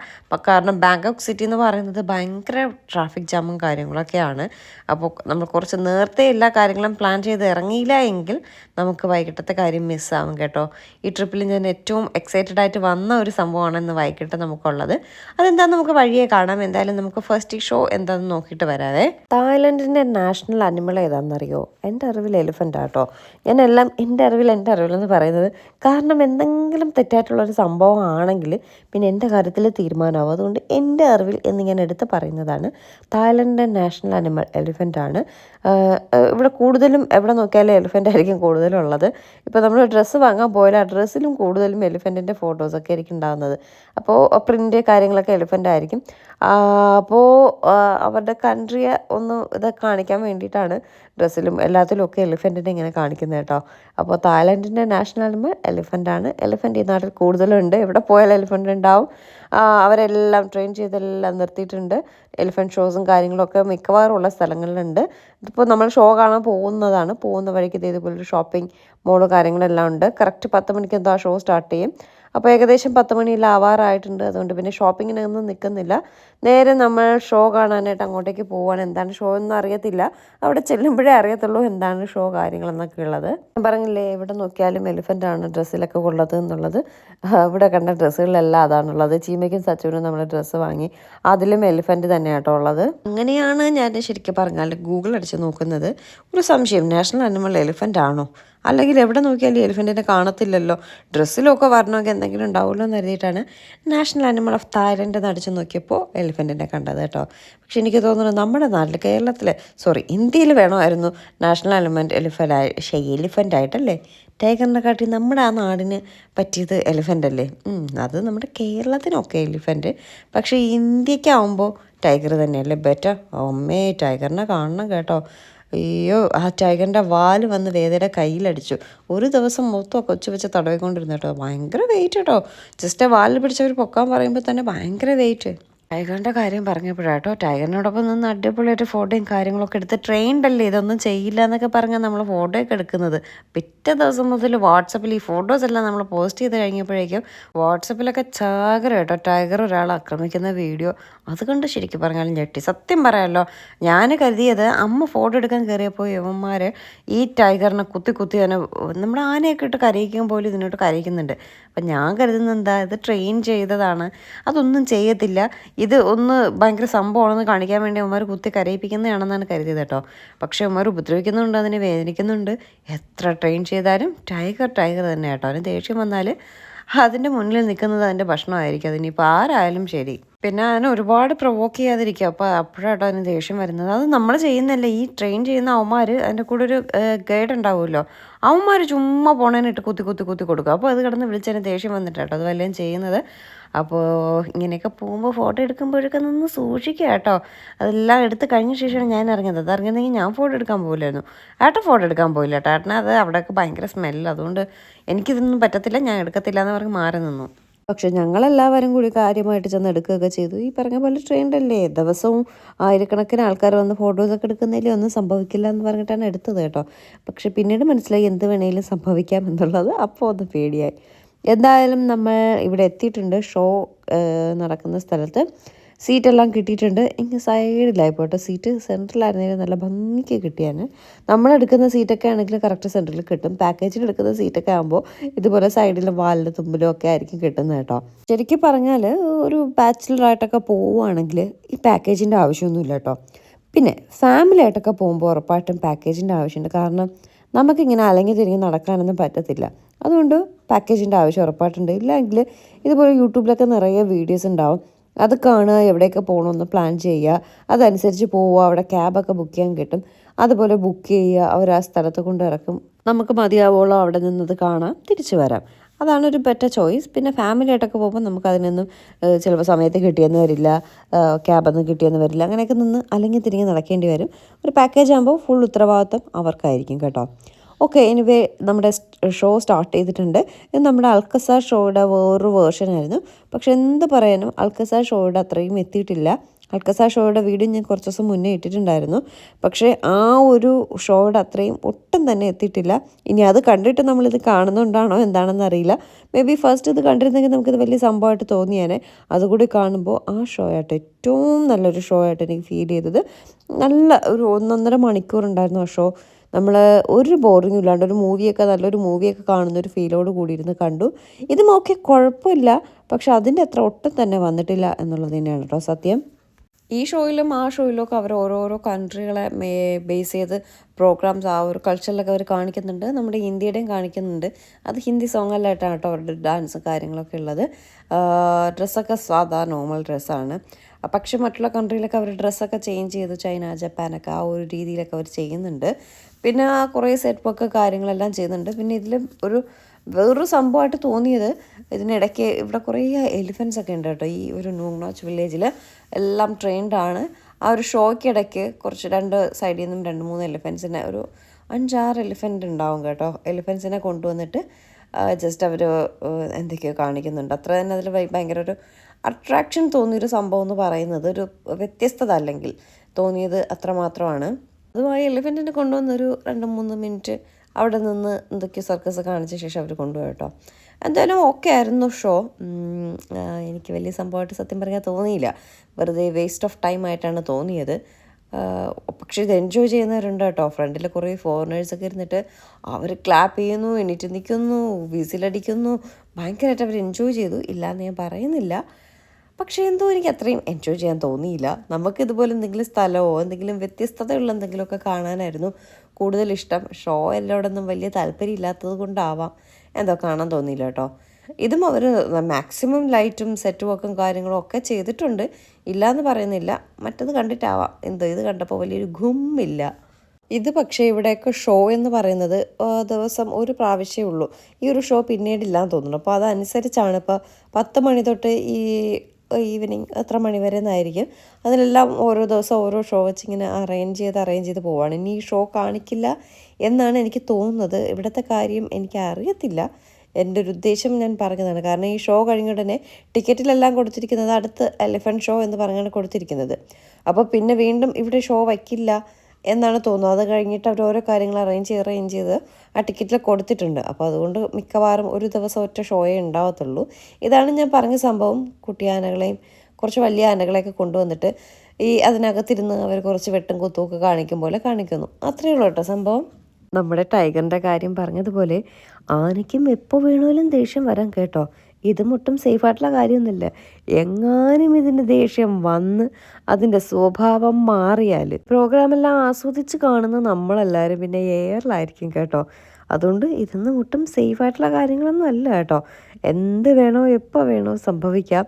B: കാരണം ബാങ്കോക്ക് സിറ്റി എന്ന് പറയുന്നത് ഭയങ്കര ട്രാഫിക് ജാമും കാര്യങ്ങളൊക്കെയാണ്. അപ്പോൾ നമ്മൾ കുറച്ച് നേരത്തെ എല്ലാ കാര്യങ്ങളും പ്ലാൻ ചെയ്ത് ഇറങ്ങിയില്ല എങ്കിൽ നമുക്ക് വൈകിട്ടത്തെ കാര്യം മിസ്സാവും കേട്ടോ. ഈ ട്രിപ്പിൽ ഞാൻ ഏറ്റവും എക്സൈറ്റഡ് ആയിട്ട് വന്ന ഒരു സംഭവമാണ് ഇന്ന് വൈകിട്ട് നമുക്കുള്ളത്. അതെന്താണെന്ന് നമുക്ക് വഴിയെ കാണാം. എന്തായാലും നമുക്ക് ഫസ്റ്റ് ഷോ എന്താണെന്ന് നോക്കിയിട്ട് വരാവേ. തായ്ലൻഡിന്റെ നാഷണൽ അനിമൽ ഏതാണെന്നറിയോ? എന്റെ അറിവിൽ എലിഫന്റ് ആട്ടോ ഞാൻ എല്ലാം എന്റെ അറിവിൽ എന്റെ അറിവിലെന്ന് പറയുന്നത് കാരണം എന്തെങ്കിലും തെറ്റായിട്ടുള്ളൊരു സംഭവം ആണെങ്കിൽ പിന്നെ എന്റെ കാര്യത്തിൽ തീരുമാനമാവും. അതുകൊണ്ട് എന്റെ അറിവിൽ എന്ന് ഞാൻ എടുത്ത് പറയുന്നതാണ് തായ്ലൻഡിന്റെ നാഷണൽ അനിമൽ എലിഫന്റ് ആണ്. ഇവിടെ കൂടുതലും എവിടെ നോക്കിയാലും എലിഫന്റ് ആയിരിക്കും കൂടുതലും ഉള്ളത് ഇപ്പോൾ നമ്മൾ ഡ്രസ്സ് വാങ്ങാൻ പോയാൽ ആ ഡ്രസ്സിലും കൂടുതലും എലിഫന്റിന്റെ ഫോട്ടോസൊക്കെ ആയിരിക്കും ഉണ്ടാകുന്നത് അപ്പോൾ പ്രിന്റ് കാര്യങ്ങളൊക്കെ എലിഫന്റ് ആയിരിക്കും. അപ്പോൾ അവരുടെ കൺട്രിയെ ഒന്ന് ഇത് കാണിക്കാൻ വേണ്ടിയിട്ടാണ് ഡ്രസ്സിലും എല്ലാത്തിലും ഒക്കെ എലിഫന്റിനെ ഇങ്ങനെ കാണിക്കുന്നത് കേട്ടോ. അപ്പോൾ തായ്ലൻഡിന്റെ നാഷണൽ അനിമൽ എലിഫന്റ് ആണ്. എലിഫന്റ് ഈ നാട്ടിൽ കൂടുതലുണ്ട്. എവിടെ പോയാലും എലിഫന്റ് ഉണ്ടാവും. അവരെല്ലാം ട്രെയിൻ ചെയ്തെല്ലാം നിർത്തിയിട്ടുണ്ട്. എലിഫന്റ് ഷോസും കാര്യങ്ങളൊക്കെ മിക്കവാറും ഉള്ള സ്ഥലങ്ങളിലുണ്ട്. ഇതിപ്പോൾ നമ്മൾ ഷോ കാണാൻ പോകുന്നതാണ്. പോകുന്ന വഴിക്ക് ഇതേപോലെ ഷോപ്പിംഗ് മോൾ കാര്യങ്ങളെല്ലാം ഉണ്ട്. കറക്റ്റ് പത്ത് മണിക്ക് എന്തോ ആ ഷോ സ്റ്റാർട്ട് ചെയ്യും. അപ്പോൾ ഏകദേശം പത്ത് മണിയിൽ ആവാറായിട്ടുണ്ട്. അതുകൊണ്ട് പിന്നെ ഷോപ്പിങ്ങിനൊന്നും നിൽക്കുന്നില്ല. നേരെ നമ്മൾ ഷോ കാണാനായിട്ട് അങ്ങോട്ടേക്ക് പോവാണ്. എന്താണ് ഷോ എന്ന് അറിയത്തില്ല. അവിടെ ചെല്ലുമ്പോഴേ അറിയത്തുള്ളൂ എന്താണ് ഷോ കാര്യങ്ങളെന്നൊക്കെ ഉള്ളത്. ഞാൻ പറഞ്ഞില്ലേ എവിടെ നോക്കിയാലും എലിഫന്റ് ആണ് ഡ്രസ്സിലൊക്കെ ഉള്ളത് എന്നുള്ളത്. ഇവിടെ കണ്ട ഡ്രസ്സുകളെല്ലാം അതാണുള്ളത് ചീമയ്ക്കും സച്ചുവിനും നമ്മൾ ഡ്രസ്സ് വാങ്ങി. അതിലും എലിഫന്റ് തന്നെയാട്ടോ ഉള്ളത്. അങ്ങനെയാണ് ഞാൻ ശരിക്കും പറഞ്ഞാൽ ഗൂഗിൾ അടിച്ച് നോക്കുന്നത്. ഒരു സംശയം നാഷണൽ അനിമൽ എലിഫന്റ് ആണോ? അല്ലെങ്കിൽ എവിടെ നോക്കിയാലും എലിഫന്റിനെ കാണത്തില്ലല്ലോ. ഡ്രസ്സിലൊക്കെ വരണമെങ്കിൽ എന്തെങ്കിലും ഉണ്ടാവുമല്ലോ എന്ന് കരുതിയിട്ടാണ് നാഷണൽ അനിമൽ ഓഫ് തായ്ലൻഡ് എന്ന് അടിച്ച് നോക്കിയപ്പോൾ എലിഫന്റിനെ കണ്ടത് കേട്ടോ. പക്ഷെ എനിക്ക് തോന്നുന്നു നമ്മുടെ നാട്ടിൽ കേരളത്തിൽ സോറി ഇന്ത്യയിൽ വേണമായിരുന്നു നാഷണൽ അനിമൽ എലിഫന്റ് പക്ഷേ എലിഫന്റ് ആയിട്ടല്ലേ? ടൈഗറിനെ കാട്ടി നമ്മുടെ ആ നാടിന് പറ്റിയത് എലിഫന്റ് അല്ലേ? അത് നമ്മുടെ കേരളത്തിനൊക്കെ എലിഫന്റ് പക്ഷേ ഇന്ത്യക്കാവുമ്പോൾ ടൈഗർ തന്നെയല്ലേ ബെറ്റർ അമ്മേ ടൈഗറിനെ കാണണം കേട്ടോ. അയ്യോ ആ ടൈഗറിന്റെ വാൽ വന്ന് വേദയുടെ കയ്യിലടിച്ചു. ഒരു ദിവസം മൊത്തം കൊച്ചു വെച്ച് തടവിക്കൊണ്ടിരുന്നു കേട്ടോ. ഭയങ്കര വെയിറ്റ് കേട്ടോ. ജസ്റ്റ് വാലിൽ പിടിച്ചവർ പൊക്കാൻ പറയുമ്പോൾ തന്നെ ഭയങ്കര വെയിറ്റ് ടൈഗറിന്റെ കാര്യം പറഞ്ഞപ്പോഴാട്ടോ. ടൈഗറിനോടൊപ്പം നിന്ന് അടിപൊളിയായിട്ട് ഫോട്ടോയും കാര്യങ്ങളൊക്കെ എടുത്ത് ട്രെയിൻഡ് അല്ലേ? ഇതൊന്നും ചെയ്യില്ല എന്നൊക്കെ പറഞ്ഞാൽ നമ്മൾ ഫോട്ടോയൊക്കെ എടുക്കുന്നത്. പിറ്റേ ദിവസം മുതൽ വാട്സപ്പിൽ ഈ ഫോട്ടോസ് എല്ലാം നമ്മൾ പോസ്റ്റ് ചെയ്ത് കഴിഞ്ഞപ്പോഴേക്കും വാട്സപ്പിലൊക്കെ ചാകരട്ടോ ടൈഗർ ഒരാൾ ആക്രമിക്കുന്ന വീഡിയോ അത് കണ്ട് ശരിക്കും പറഞ്ഞാലും ഞെട്ടി. സത്യം പറയാമല്ലോ ഞാൻ കരുതിയത് അമ്മ ഫോട്ടോ എടുക്കാൻ കയറിയപ്പോൾ യവന്മാർ ഈ ടൈഗറിനെ കുത്തി കുത്തി തന്നെ നമ്മുടെ ആനയൊക്കെ ഇട്ട് കരയിക്കാൻ പോലും ഇതിനോട്ട് കരയിക്കുന്നുണ്ട്. അപ്പം ഞാൻ കരുതുന്നത് എന്താ ഇത് ട്രെയിൻ ചെയ്തതാണ്. അതൊന്നും ചെയ്യത്തില്ല. ഇത് ഒന്ന് ഭയങ്കര സംഭവമാണെന്ന് കാണിക്കാൻ വേണ്ടി ഉമ്മാർ കുത്തി കരയിപ്പിക്കുന്നതാണെന്നാണ് കരുതിയത് കേട്ടോ. പക്ഷേ ഉമ്മാർ ഉപദ്രവിക്കുന്നുണ്ട് അതിനെ വേദനിക്കുന്നുണ്ട്. എത്ര ട്രെയിൻ ചെയ്താലും ടൈഗർ ടൈഗർ തന്നെ കേട്ടോ. അതിന് ദേഷ്യം വന്നാൽ അതിന്റെ മുന്നിൽ നിൽക്കുന്നത് അതിന്റെ ഭക്ഷണമായിരിക്കും. അതിനിപ്പോൾ ആരായാലും ശരി. പിന്നെ അതിനെ ഒരുപാട് പ്രൊവോക്ക് ചെയ്യാതിരിക്കുക. അപ്പോൾ അപ്പോഴാട്ടോ അതിന് ദേഷ്യം വരുന്നത്. അത് നമ്മൾ ചെയ്യുന്നല്ല ഈ ട്രെയിൻ ചെയ്യുന്ന അവന്മാർ അതിന്റെ കൂടെ ഒരു ഗൈഡ് ഉണ്ടാവുമല്ലോ. അവന്മാർ ചുമ്മാ പോണേനിട്ട് കുത്തി കുത്തി കുത്തി കൊടുക്കുക അപ്പോൾ അത് കിടന്ന് വിളിച്ചതിന് ദേഷ്യം വന്നിട്ടാട്ടോ അത് വല്ലതും ചെയ്യുന്നത്. അപ്പോൾ ഇങ്ങനെയൊക്കെ പോകുമ്പോൾ ഫോട്ടോ എടുക്കുമ്പോഴൊക്കെ നിന്ന് സൂക്ഷിക്കുക കേട്ടോ. അതെല്ലാം എടുത്ത് കഴിഞ്ഞ ശേഷമാണ് ഞാൻ ഇറങ്ങിയത്. അത് ഇറങ്ങുന്നെങ്കിൽ ഞാൻ ഫോട്ടോ എടുക്കാൻ പോകില്ലായിരുന്നു ഏട്ടൻ ഫോട്ടോ എടുക്കാൻ പോയില്ല കേട്ടോ. ഏട്ടന് അത് അവിടെയൊക്കെ ഭയങ്കര സ്മെല്ല് അതുകൊണ്ട് എനിക്കിതൊന്നും പറ്റത്തില്ല. ഞാൻ എടുക്കത്തില്ല എന്ന് പറഞ്ഞ് മാറി നിന്നു. പക്ഷെ ഞങ്ങളെല്ലാവരും കൂടി കാര്യമായിട്ട് ചെന്ന് എടുക്കുകയൊക്കെ ചെയ്തു. ഈ പറഞ്ഞ പോലെ ട്രെയിൻഡല്ലേ ദിവസവും ആയിരക്കണക്കിന് ആൾക്കാർ വന്ന് ഫോട്ടോസൊക്കെ എടുക്കുന്നതിൽ ഒന്നും സംഭവിക്കില്ല എന്ന് പറഞ്ഞിട്ടാണ് എടുത്തത് കേട്ടോ. പക്ഷെ പിന്നീട് മനസ്സിലായി എന്ത് വേണേലും സംഭവിക്കാം എന്നുള്ളത്. അപ്പോൾ ഒന്ന് പേടിയായി. എന്തായാലും നമ്മൾ ഇവിടെ എത്തിയിട്ടുണ്ട്. ഷോ നടക്കുന്ന സ്ഥലത്ത്. സീറ്റെല്ലാം കിട്ടിയിട്ടുണ്ട്. ഇങ്ങ് സൈഡിലായി പോട്ടെ സീറ്റ് സെന്ററിലായിരുന്നെങ്കിൽ നല്ല ഭംഗിക്ക് കിട്ടിയാണ് നമ്മളെടുക്കുന്ന സീറ്റൊക്കെ ആണെങ്കിൽ കറക്റ്റ് സെന്ററിൽ കിട്ടും. പാക്കേജിൽ എടുക്കുന്ന സീറ്റൊക്കെ ആകുമ്പോൾ ഇതുപോലെ സൈഡിലും വാലിന്റെ തുമ്പിലും ഒക്കെ ആയിരിക്കും കിട്ടുന്നത് കേട്ടോ. ശരിക്കും പറഞ്ഞാൽ ഒരു ബാച്ചിലറായിട്ടൊക്കെ പോവുകയാണെങ്കിൽ ഈ പാക്കേജിന്റെ ആവശ്യമൊന്നുമില്ല കേട്ടോ. പിന്നെ ഫാമിലി ആയിട്ടൊക്കെ പോകുമ്പോൾ ഉറപ്പായിട്ടും പാക്കേജിന്റെ ആവശ്യമുണ്ട്. കാരണം നമുക്കിങ്ങനെ അലങ്ങി തിരിഞ്ഞ് നടക്കാനൊന്നും പറ്റത്തില്ല. അതുകൊണ്ട് പാക്കേജിന്റെ ആവശ്യം ഉറപ്പായിട്ടുണ്ട്. ഇല്ലെങ്കിൽ ഇതുപോലെ യൂട്യൂബിലൊക്കെ നിറയെ വീഡിയോസ് ഉണ്ടാവും. അത് കാണുക എവിടെയൊക്കെ പോകണമെന്ന് പ്ലാൻ ചെയ്യുക അതനുസരിച്ച് പോവുക അവിടെ ക്യാബൊക്കെ ബുക്ക് ചെയ്യാൻ കിട്ടും. അതുപോലെ ബുക്ക് ചെയ്യുക അവർ ആ സ്ഥലത്ത് കൊണ്ട് ഇറക്കും. നമുക്ക് മതിയാവോളം അവിടെ നിന്നത് കാണാം തിരിച്ചു വരാം. അതാണ് ഒരു ബെറ്റർ ചോയ്സ് പിന്നെ ഫാമിലി ആയിട്ടൊക്കെ പോകുമ്പോൾ നമുക്ക് അതിനൊന്നും ചിലപ്പോൾ സമയത്ത് കിട്ടിയെന്ന് വരില്ല ക്യാബൊന്നും കിട്ടിയെന്ന് വരില്ല അങ്ങനെയൊക്കെ നിന്ന് അല്ലെങ്കിൽ തിരികെ നടക്കേണ്ടി വരും. ഒരു പാക്കേജ് ആകുമ്പോൾ ഫുൾ ഉത്തരവാദിത്വം അവർക്കായിരിക്കും കേട്ടോ. ഓക്കെ എനിവേ നമ്മുടെ ഷോ സ്റ്റാർട്ട് ചെയ്തിട്ടുണ്ട്. ഇത് നമ്മുടെ അൽക്കസാർ ഷോയുടെ വേറൊരു വേർഷനായിരുന്നു പക്ഷെ എന്ത് പറയാനും അൽക്കസാർ ഷോയുടെ അത്രയും എത്തിയിട്ടില്ല. അൽക്കസാർ ഷോയുടെ വീഡിയോ ഞാൻ കുറച്ച് ദിവസം മുന്നേ ഇട്ടിട്ടുണ്ടായിരുന്നു. പക്ഷേ ആ ഒരു ഷോയുടെ അത്രയും ഒട്ടും തന്നെ എത്തിയിട്ടില്ല. ഇനി അത് കണ്ടിട്ട് നമ്മളിത് കാണുന്നുണ്ടാണോ എന്താണെന്ന് അറിയില്ല. മേ ബി ഫസ്റ്റ് ഇത് കണ്ടിരുന്നെങ്കിൽ നമുക്കിത് വലിയ സംഭവമായിട്ട് തോന്നിയാനെ. അതുകൂടി കാണുമ്പോൾ ആ ഷോ ആയിട്ട് ഏറ്റവും നല്ലൊരു ഷോ ആയിട്ട് എനിക്ക് ഫീൽ ചെയ്തത്. നല്ല ഒരു ഒന്നൊന്നര മണിക്കൂർ ഉണ്ടായിരുന്നു ആ ഷോ. നമ്മൾ ഒരു ബോറിംഗ് ഇല്ലാണ്ട് ഒരു മൂവിയൊക്കെ നല്ലൊരു മൂവിയൊക്കെ കാണുന്ന ഒരു ഫീലോട് കൂടി ഇരുന്ന് കണ്ടു. ഇതും ഓക്കെ കുഴപ്പമില്ല. പക്ഷെ അതിന്റെ അത്ര ഒട്ടും തന്നെ വന്നിട്ടില്ല എന്നുള്ളത് തന്നെയാണ് കേട്ടോ സത്യം. ഈ ഷോയിലും ആ ഷോയിലും ഒക്കെ അവർ ഓരോരോ കൺട്രികളെ ബേസ് ചെയ്ത് പ്രോഗ്രാംസ് ആ ഒരു കൾച്ചറിലൊക്കെ അവർ കാണിക്കുന്നുണ്ട്. നമ്മുടെ ഇന്ത്യയുടെയും കാണിക്കുന്നുണ്ട്. അത് ഹിന്ദി സോങ്ങല്ലായിട്ടാണ് കേട്ടോ അവരുടെ ഡാൻസ് കാര്യങ്ങളൊക്കെ ഉള്ളത്. ഡ്രസ്സൊക്കെ സാധാ നോർമൽ ഡ്രസ്സാണ്. പക്ഷെ മറ്റുള്ള കൺട്രിയിലൊക്കെ അവർ ഡ്രസ്സൊക്കെ ചേഞ്ച് ചെയ്ത് ചൈന ജപ്പാനൊക്കെ ആ ഒരു രീതിയിലൊക്കെ അവർ ചെയ്യുന്നുണ്ട്. പിന്നെ ആ കുറേ സെറ്റ് വർക്ക് കാര്യങ്ങളെല്ലാം ചെയ്യുന്നുണ്ട്. പിന്നെ ഇതിൽ ഒരു വേറൊരു സംഭവമായിട്ട് തോന്നിയത് ഇതിനിടയ്ക്ക് ഇവിടെ കുറേ എലിഫൻസ് ഒക്കെ ഉണ്ട് കേട്ടോ. ഈ ഒരു നൂങ്നാച്ച് വില്ലേജിൽ എല്ലാം ട്രെയിൻഡ് ആണ്. ആ ഒരു ഷോയ്ക്കിടയ്ക്ക് കുറച്ച് രണ്ട് സൈഡിൽ നിന്നും രണ്ട് മൂന്ന് എലിഫൻസിനെ ഒരു അഞ്ചാറ് എലിഫന്റ് ഉണ്ടാവും കേട്ടോ. എലിഫൻസിനെ കൊണ്ടുവന്നിട്ട് ജസ്റ്റ് അവർ എന്തൊക്കെയോ കാണിക്കുന്നുണ്ട്. അത്ര തന്നെ അതിൽ ഭയങ്കര ഒരു അട്രാക്ഷൻ തോന്നിയൊരു സംഭവം എന്ന് പറയുന്നത് ഒരു വ്യത്യസ്തത അല്ലെങ്കിൽ തോന്നിയത് അത്രമാത്രമാണ്. അതുമായി എലിഫന്റിനെ കൊണ്ടുവന്നൊരു രണ്ട് മൂന്ന് മിനിറ്റ് അവിടെ നിന്ന് എന്തൊക്കെയോ സർക്കസ് കാണിച്ച ശേഷം അവർ കൊണ്ടുപോയി കേട്ടോ. എന്തായാലും ഓക്കെ ആയിരുന്നു ഷോ എനിക്ക് വലിയ സംഭവമായിട്ട് സത്യം പറഞ്ഞാൽ തോന്നിയില്ല. വെറുതെ വേസ്റ്റ് ഓഫ് ടൈം ആയിട്ടാണ് തോന്നിയത്. പക്ഷേ ഇത് എൻജോയ് ചെയ്യുന്നവരുണ്ട് കേട്ടോ. ഫ്രണ്ടിൽ കുറേ ഫോറിനേഴ്സൊക്കെ ഇരുന്നിട്ട് അവർ ക്ലാപ്പ് ചെയ്യുന്നു എണീറ്റ് നിൽക്കുന്നു വിസിലടിക്കുന്നു ഭയങ്കരമായിട്ട് അവർ എൻജോയ് ചെയ്തു. ഇല്ല എന്ന് ഞാൻ പറയുന്നില്ല. പക്ഷേ എന്തോ എനിക്ക് അത്രയും എൻജോയ് ചെയ്യാൻ തോന്നിയില്ല. നമുക്ക് ഇതുപോലെ എന്തെങ്കിലും സ്ഥലമോ എന്തെങ്കിലും വ്യത്യസ്തതയുള്ള എന്തെങ്കിലുമൊക്കെ കാണാനായിരുന്നു. കൂടുതൽ ഇഷ്ടം. ഷോ എല്ലായിടൊന്നും വലിയ താല്പര്യം ഇല്ലാത്തത് കൊണ്ടാവാം. എന്തോ കാണാൻ തോന്നിയില്ല കേട്ടോ. ഇതും അവർ മാക്സിമം ലൈറ്റും സെറ്റ് വർക്കും കാര്യങ്ങളും ഒക്കെ ചെയ്തിട്ടുണ്ട്. ഇല്ല എന്ന് പറയുന്നില്ല. മറ്റത് കണ്ടിട്ടാവാം. എന്തോ ഇത് കണ്ടപ്പോൾ വലിയൊരു ഗുമ്മില്ല ഇത് പക്ഷേ ഇവിടെയൊക്കെ ഷോ എന്ന് പറയുന്നത് ദിവസം ഒരു പ്രാവശ്യമേ ഉള്ളൂ. ഈ ഒരു ഷോ പിന്നീടില്ലാന്ന് തോന്നുന്നു. അപ്പോൾ അതനുസരിച്ചാണ് ഇപ്പോൾ പത്ത് മണി തൊട്ട് ഈ ഈവനിങ് എത്ര മണിവരെ എന്നായിരിക്കും. അതിലെല്ലാം ഓരോ ദിവസം ഓരോ ഷോ വെച്ച് ഇങ്ങനെ അറേഞ്ച് ചെയ്ത് അറേഞ്ച് ചെയ്ത് പോവാണ്. ഇനി ഈ ഷോ കാണിക്കില്ല എന്നാണ് എനിക്ക് തോന്നുന്നത്. ഇവിടുത്തെ കാര്യം എനിക്ക് അറിയത്തില്ല എന്റെ ഒരു ഉദ്ദേശം ഞാൻ പറഞ്ഞതാണ്. കാരണം ഈ ഷോ കഴിഞ്ഞ ഉടനെ ടിക്കറ്റിലെല്ലാം കൊടുത്തിരിക്കുന്നത് അടുത്ത് എലിഫന്റ് ഷോ എന്ന് പറഞ്ഞാണ് കൊടുത്തിരിക്കുന്നത്. അപ്പോൾ പിന്നെ വീണ്ടും ഇവിടെ ഷോ വയ്ക്കില്ല എന്നാണ് തോന്നുന്നത്. അത് കഴിഞ്ഞിട്ട് അവർ ഓരോ കാര്യങ്ങൾ അറേഞ്ച് ചെയ്ത് അറേഞ്ച് ചെയ്ത് ആ ടിക്കറ്റിൽ കൊടുത്തിട്ടുണ്ട്. അപ്പോൾ അതുകൊണ്ട് മിക്കവാറും ഒരു ദിവസം ഒറ്റ ഷോയേ ഉണ്ടാവത്തുള്ളൂ. ഇതാണ് ഞാൻ പറഞ്ഞ സംഭവം. കുട്ടിയാനകളെയും കുറച്ച് വലിയ ആനകളെയൊക്കെ കൊണ്ടുവന്നിട്ട് ഈ അതിനകത്തിരുന്ന് അവർ കുറച്ച് വെട്ടും കുത്തുമൊക്കെ കാണിക്കും പോലെ കാണിക്കുന്നു. അത്രയേ ഉള്ളൂ കേട്ടോ സംഭവം. നമ്മുടെ ടൈഗറിന്റെ കാര്യം പറഞ്ഞതുപോലെ ആനയ്ക്കും എപ്പോൾ വേണമെങ്കിലും ദേഷ്യം വരാം കേട്ടോ. ഇതും ഒട്ടും സേഫായിട്ടുള്ള കാര്യമൊന്നുമില്ല. എങ്ങാനും ഇതിന് ദേഷ്യം വന്ന് അതിന്റെ സ്വഭാവം മാറിയാൽ പ്രോഗ്രാമെല്ലാം ആസ്വദിച്ച് കാണുന്ന നമ്മളെല്ലാവരും പിന്നെ എയറിലായിരിക്കും കേട്ടോ. അതുകൊണ്ട് ഇതൊന്നും ഒട്ടും സേഫായിട്ടുള്ള കാര്യങ്ങളൊന്നും അല്ല കേട്ടോ. എന്ത് വേണോ എപ്പോൾ വേണോ സംഭവിക്കാം.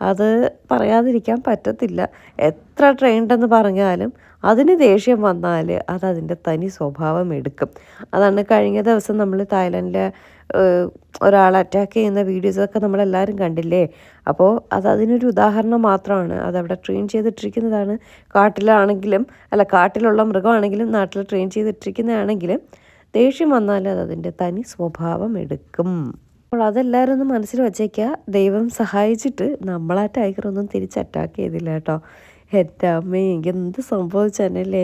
B: അത് പറയാതിരിക്കാൻ പറ്റത്തില്ല. എത്ര ട്രെയിൻഡെന്ന് പറഞ്ഞാലും അതിന് ദേഷ്യം വന്നാൽ അത് അതിന്റെ തനി സ്വഭാവം എടുക്കും. അതാണ് കഴിഞ്ഞ ദിവസം നമ്മൾ തായ്ലൻഡിലെ ഒരാൾ അറ്റാക്ക് ചെയ്യുന്ന വീഡിയോസൊക്കെ നമ്മളെല്ലാവരും കണ്ടില്ലേ? അപ്പോൾ അത് അതിനൊരു ഉദാഹരണം മാത്രമാണ്. അതവിടെ ട്രെയിൻ ചെയ്തിട്ടിരിക്കുന്നതാണ്. കാട്ടിലാണെങ്കിലും അല്ല കാട്ടിലുള്ള മൃഗമാണെങ്കിലും നാട്ടിൽ ട്രെയിൻ ചെയ്തിട്ടിരിക്കുന്നതാണെങ്കിലും ദേഷ്യം വന്നാൽ അത് അതിന്റെ തനി സ്വഭാവം എടുക്കും. അപ്പോൾ അതെല്ലാവരും ഒന്ന് മനസ്സിൽ വച്ചേക്കുക ദൈവം സഹായിച്ചിട്ട് നമ്മളാ ടൈഗർ ഒന്നും തിരിച്ച് അറ്റാക്ക് ചെയ്തില്ല കേട്ടോ. എന്റെ എന്ത് സംഭവിച്ചല്ലേ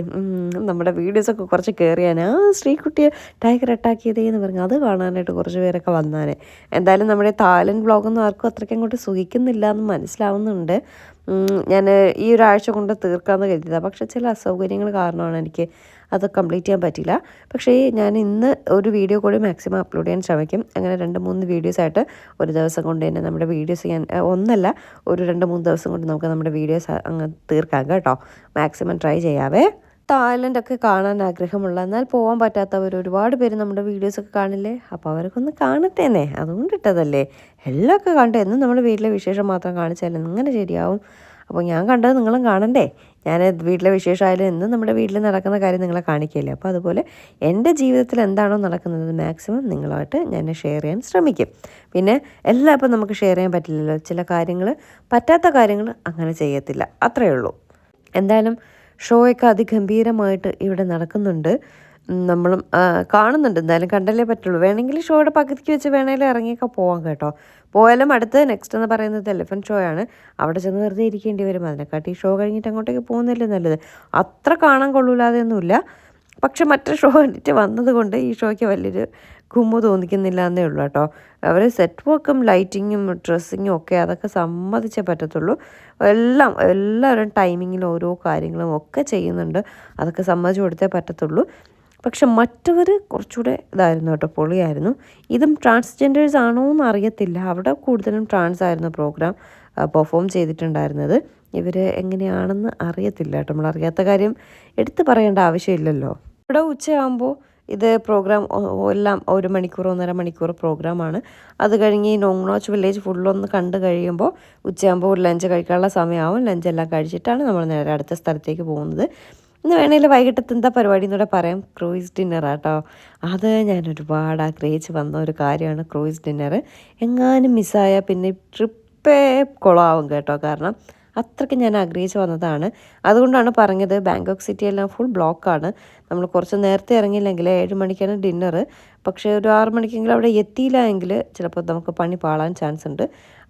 B: നമ്മുടെ വീഡിയോസൊക്കെ കുറച്ച് കയറിയാൻ ആ ശ്രീകുട്ടിയെ ടൈഗർ അറ്റാക്ക് ചെയ്തേ എന്ന് പറഞ്ഞു അത് കാണാനായിട്ട് കുറച്ച് പേരൊക്കെ വന്നാനേ. എന്തായാലും നമ്മുടെ തായ്ലൻഡ് വ്ളോഗൊന്നും ആർക്കും അത്രയ്ക്ക് അങ്ങോട്ട് സുഖിക്കുന്നില്ല എന്ന് മനസ്സിലാവുന്നുണ്ട്. ഞാൻ ഈ ഒരാഴ്ച കൊണ്ട് തീർക്കാമെന്ന് കരുതിയതാണ് പക്ഷേ ചില അസൗകര്യങ്ങൾ കാരണമാണ് എനിക്ക് അത് കംപ്ലീറ്റ് ചെയ്യാൻ പറ്റില്ല പക്ഷേ ഞാൻ ഇന്ന് ഒരു വീഡിയോ കൂടി മാക്സിമം അപ്ലോഡ് ചെയ്യാൻ ശ്രമിക്കും. അങ്ങനെ രണ്ട് മൂന്ന് വീഡിയോസ് ആയിട്ട് ഒരു ദിവസം കൊണ്ട് തന്നെ നമ്മുടെ വീഡിയോസ് ഞാൻ ഒന്നല്ല ഒരു രണ്ട് മൂന്ന് ദിവസം കൊണ്ട് നമുക്ക് നമ്മുടെ വീഡിയോസ് അങ്ങ് തീർക്കാം കേട്ടോ. Maximum try ചെയ്യാവേ. തായ്ലൻഡ് ഒക്കെ കാണാൻ ആഗ്രഹമുള്ള എന്നാൽ പോകാൻ പറ്റാത്തവർ ഒരുപാട് പേര് നമ്മുടെ വീഡിയോസൊക്കെ കാണില്ലേ? അപ്പോൾ അവർക്കൊന്ന് ഒന്ന് കാണട്ടേന്നേ. അതുകൊണ്ട് ഇട്ടതല്ലേ. എല്ലാം കണ്ടു. എന്നും നമ്മൾ വീട്ടിലെ വിശേഷം മാത്രം കാണിച്ചാലും എങ്ങനെ ശരിയാവും. അപ്പോൾ ഞാൻ കണ്ടത് നിങ്ങളും കാണണ്ടേ? ഞാൻ വീട്ടിലെ വിശേഷമായാലും എന്നും നമ്മുടെ വീട്ടിൽ നടക്കുന്ന കാര്യം നിങ്ങളെ കാണിക്കില്ലേ അപ്പോൾ അതുപോലെ എന്റെ ജീവിതത്തിൽ എന്താണോ നടക്കുന്നത് മാക്സിമം നിങ്ങളുമായിട്ട് ഞാൻ ഷെയർ ചെയ്യാൻ ശ്രമിക്കും. പിന്നെ എല്ലാം ഇപ്പം നമുക്ക് ഷെയർ ചെയ്യാൻ പറ്റില്ലല്ലോ. ചില കാര്യങ്ങൾ പറ്റാത്ത കാര്യങ്ങൾ അങ്ങനെ ചെയ്യത്തില്ല. അത്രയേ ഉള്ളൂ. എന്തായാലും ഷോയൊക്കെ അതിഗംഭീരമായിട്ട് ഇവിടെ നടക്കുന്നുണ്ട്. നമ്മളും കാണുന്നുണ്ട്. എന്തായാലും കണ്ടല്ലേ പറ്റുള്ളൂ. വേണമെങ്കിൽ ഷോയുടെ പകുതിക്ക് വെച്ച് വേണമെങ്കിലും ഇറങ്ങിയൊക്കെ പോവാം കേട്ടോ. പോയാലും അടുത്ത് നെക്സ്റ്റ് എന്ന് പറയുന്നത് എലിഫന്റ് ഷോ ആണ്. അവിടെ ചെന്ന് വെറുതെ ഇരിക്കേണ്ടി വരും. അതിനെക്കാട്ടി ഷോ കഴിഞ്ഞിട്ട് അങ്ങോട്ടേക്ക് പോകുന്നതല്ലേ നല്ലത്. അത്ര കാണാൻ കൊള്ളൂലാതെയൊന്നുമില്ല. പക്ഷെ മറ്റൊരു ഷോ കണ്ടിട്ട് വന്നതുകൊണ്ട് ഈ ഷോയ്ക്ക് വലിയൊരു കുമ്മു തോന്നിക്കുന്നില്ല എന്നേ ഉള്ളൂ കേട്ടോ. അവർ സെറ്റ് വർക്കും ലൈറ്റിങ്ങും ഡ്രസ്സിങ്ങും ഒക്കെ അതൊക്കെ സമ്മതിച്ചേ പറ്റത്തുള്ളൂ. എല്ലാം എല്ലാവരും ടൈമിങ്ങിലും ഓരോ കാര്യങ്ങളും ഒക്കെ ചെയ്യുന്നുണ്ട്. അതൊക്കെ സമ്മതിച്ചു കൊടുത്തേ പറ്റത്തുള്ളൂ. പക്ഷെ മറ്റവർ കുറച്ചുകൂടെ ഇതായിരുന്നു കേട്ടോ പൊളിയായിരുന്നു. ഇതും ട്രാൻസ്ജെൻഡേഴ്സ് ആണോ എന്ന് അറിയത്തില്ല അവിടെ കൂടുതലും ട്രാൻസ് ആയിരുന്നു പ്രോഗ്രാം പെർഫോം ചെയ്തിട്ടുണ്ടായിരുന്നത്. ഇവർ എങ്ങനെയാണെന്ന് അറിയത്തില്ല കേട്ടോ. നമ്മൾ അറിയാത്ത കാര്യം എടുത്തു പറയേണ്ട ആവശ്യമില്ലല്ലോ. ഇവിടെ ഉച്ചയാകുമ്പോൾ ഇത് പ്രോഗ്രാം എല്ലാം ഒരു മണിക്കൂർ ഒന്നര മണിക്കൂർ പ്രോഗ്രാമാണ് അത് കഴിഞ്ഞ് ഈ നോങ് നോച്ച് വില്ലേജ് ഫുള്ളൊന്ന് കണ്ടു കഴിയുമ്പോൾ ഉച്ചയാകുമ്പോൾ ഒരു ലഞ്ച് കഴിക്കാനുള്ള സമയമാവും. ലഞ്ച് എല്ലാം കഴിച്ചിട്ടാണ് നമ്മൾ നേരെ അടുത്ത സ്ഥലത്തേക്ക് പോകുന്നത്. ഇന്ന് വേണേൽ വൈകിട്ടത്തെ എന്താ പരിപാടി എന്നൂടെ പറയാം. ക്രൂയിസ് ഡിന്നർ ആട്ടോ അത് ഞാൻ ഒരുപാട് ആഗ്രഹിച്ച് വന്ന ഒരു കാര്യമാണ് ക്രൂയിസ് ഡിന്നർ എങ്ങാനും മിസ്സായാൽ പിന്നെ ട്രിപ്പേ കുളമാവും കേട്ടോ. കാരണം അത്രയ്ക്ക് ഞാൻ ആഗ്രഹിച്ച് വന്നതാണ്. അതുകൊണ്ടാണ് പറഞ്ഞത് ബാങ്കോക്ക് സിറ്റി എല്ലാം ഫുൾ ബ്ലോക്കാണ്. നമ്മൾ കുറച്ച് നേരത്തെ ഇറങ്ങിയില്ലെങ്കിൽ ഏഴ് മണിക്കാണ് ഡിന്നർ പക്ഷേ ഒരു ആറ് മണിക്കെങ്കിലും അവിടെ എത്തിയില്ല എങ്കിൽ ചിലപ്പോൾ നമുക്ക് പണി പാളാൻ ചാൻസ് ഉണ്ട്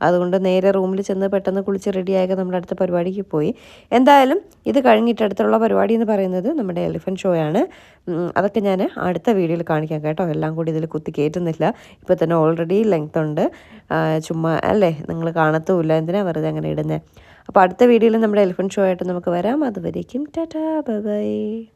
B: അതുകൊണ്ട് നേരെ റൂമിൽ ചെന്ന് പെട്ടെന്ന് കുളിച്ച് റെഡിയായൊക്കെ നമ്മുടെ അടുത്ത പരിപാടിക്ക് പോയി. എന്തായാലും ഇത് കഴിഞ്ഞിട്ട് അടുത്തുള്ള പരിപാടി എന്ന് പറയുന്നത് നമ്മുടെ എലിഫന്റ് ഷോ ആണ്. അതൊക്കെ ഞാൻ അടുത്ത വീഡിയോയിൽ കാണിക്കാം കേട്ടോ. എല്ലാം കൂടി ഇതിൽ കുത്തി കയറ്റുന്നില്ല. ഇപ്പോൾ തന്നെ ഓൾറെഡി ലെങ്ത് ഉണ്ട്. ചുമ്മാ അല്ലേ? നിങ്ങൾ കാണത്തുമില്ല. എന്തിനാണ് വെറുതെ അങ്ങനെ ഇടുന്നത് അപ്പോൾ അടുത്ത വീഡിയോയിൽ നമ്മുടെ എലിഫന്റ് ഷോ ആയിട്ട് നമുക്ക് വരാം. അതുവരേക്കും ടാറ്റാ. ബൈ.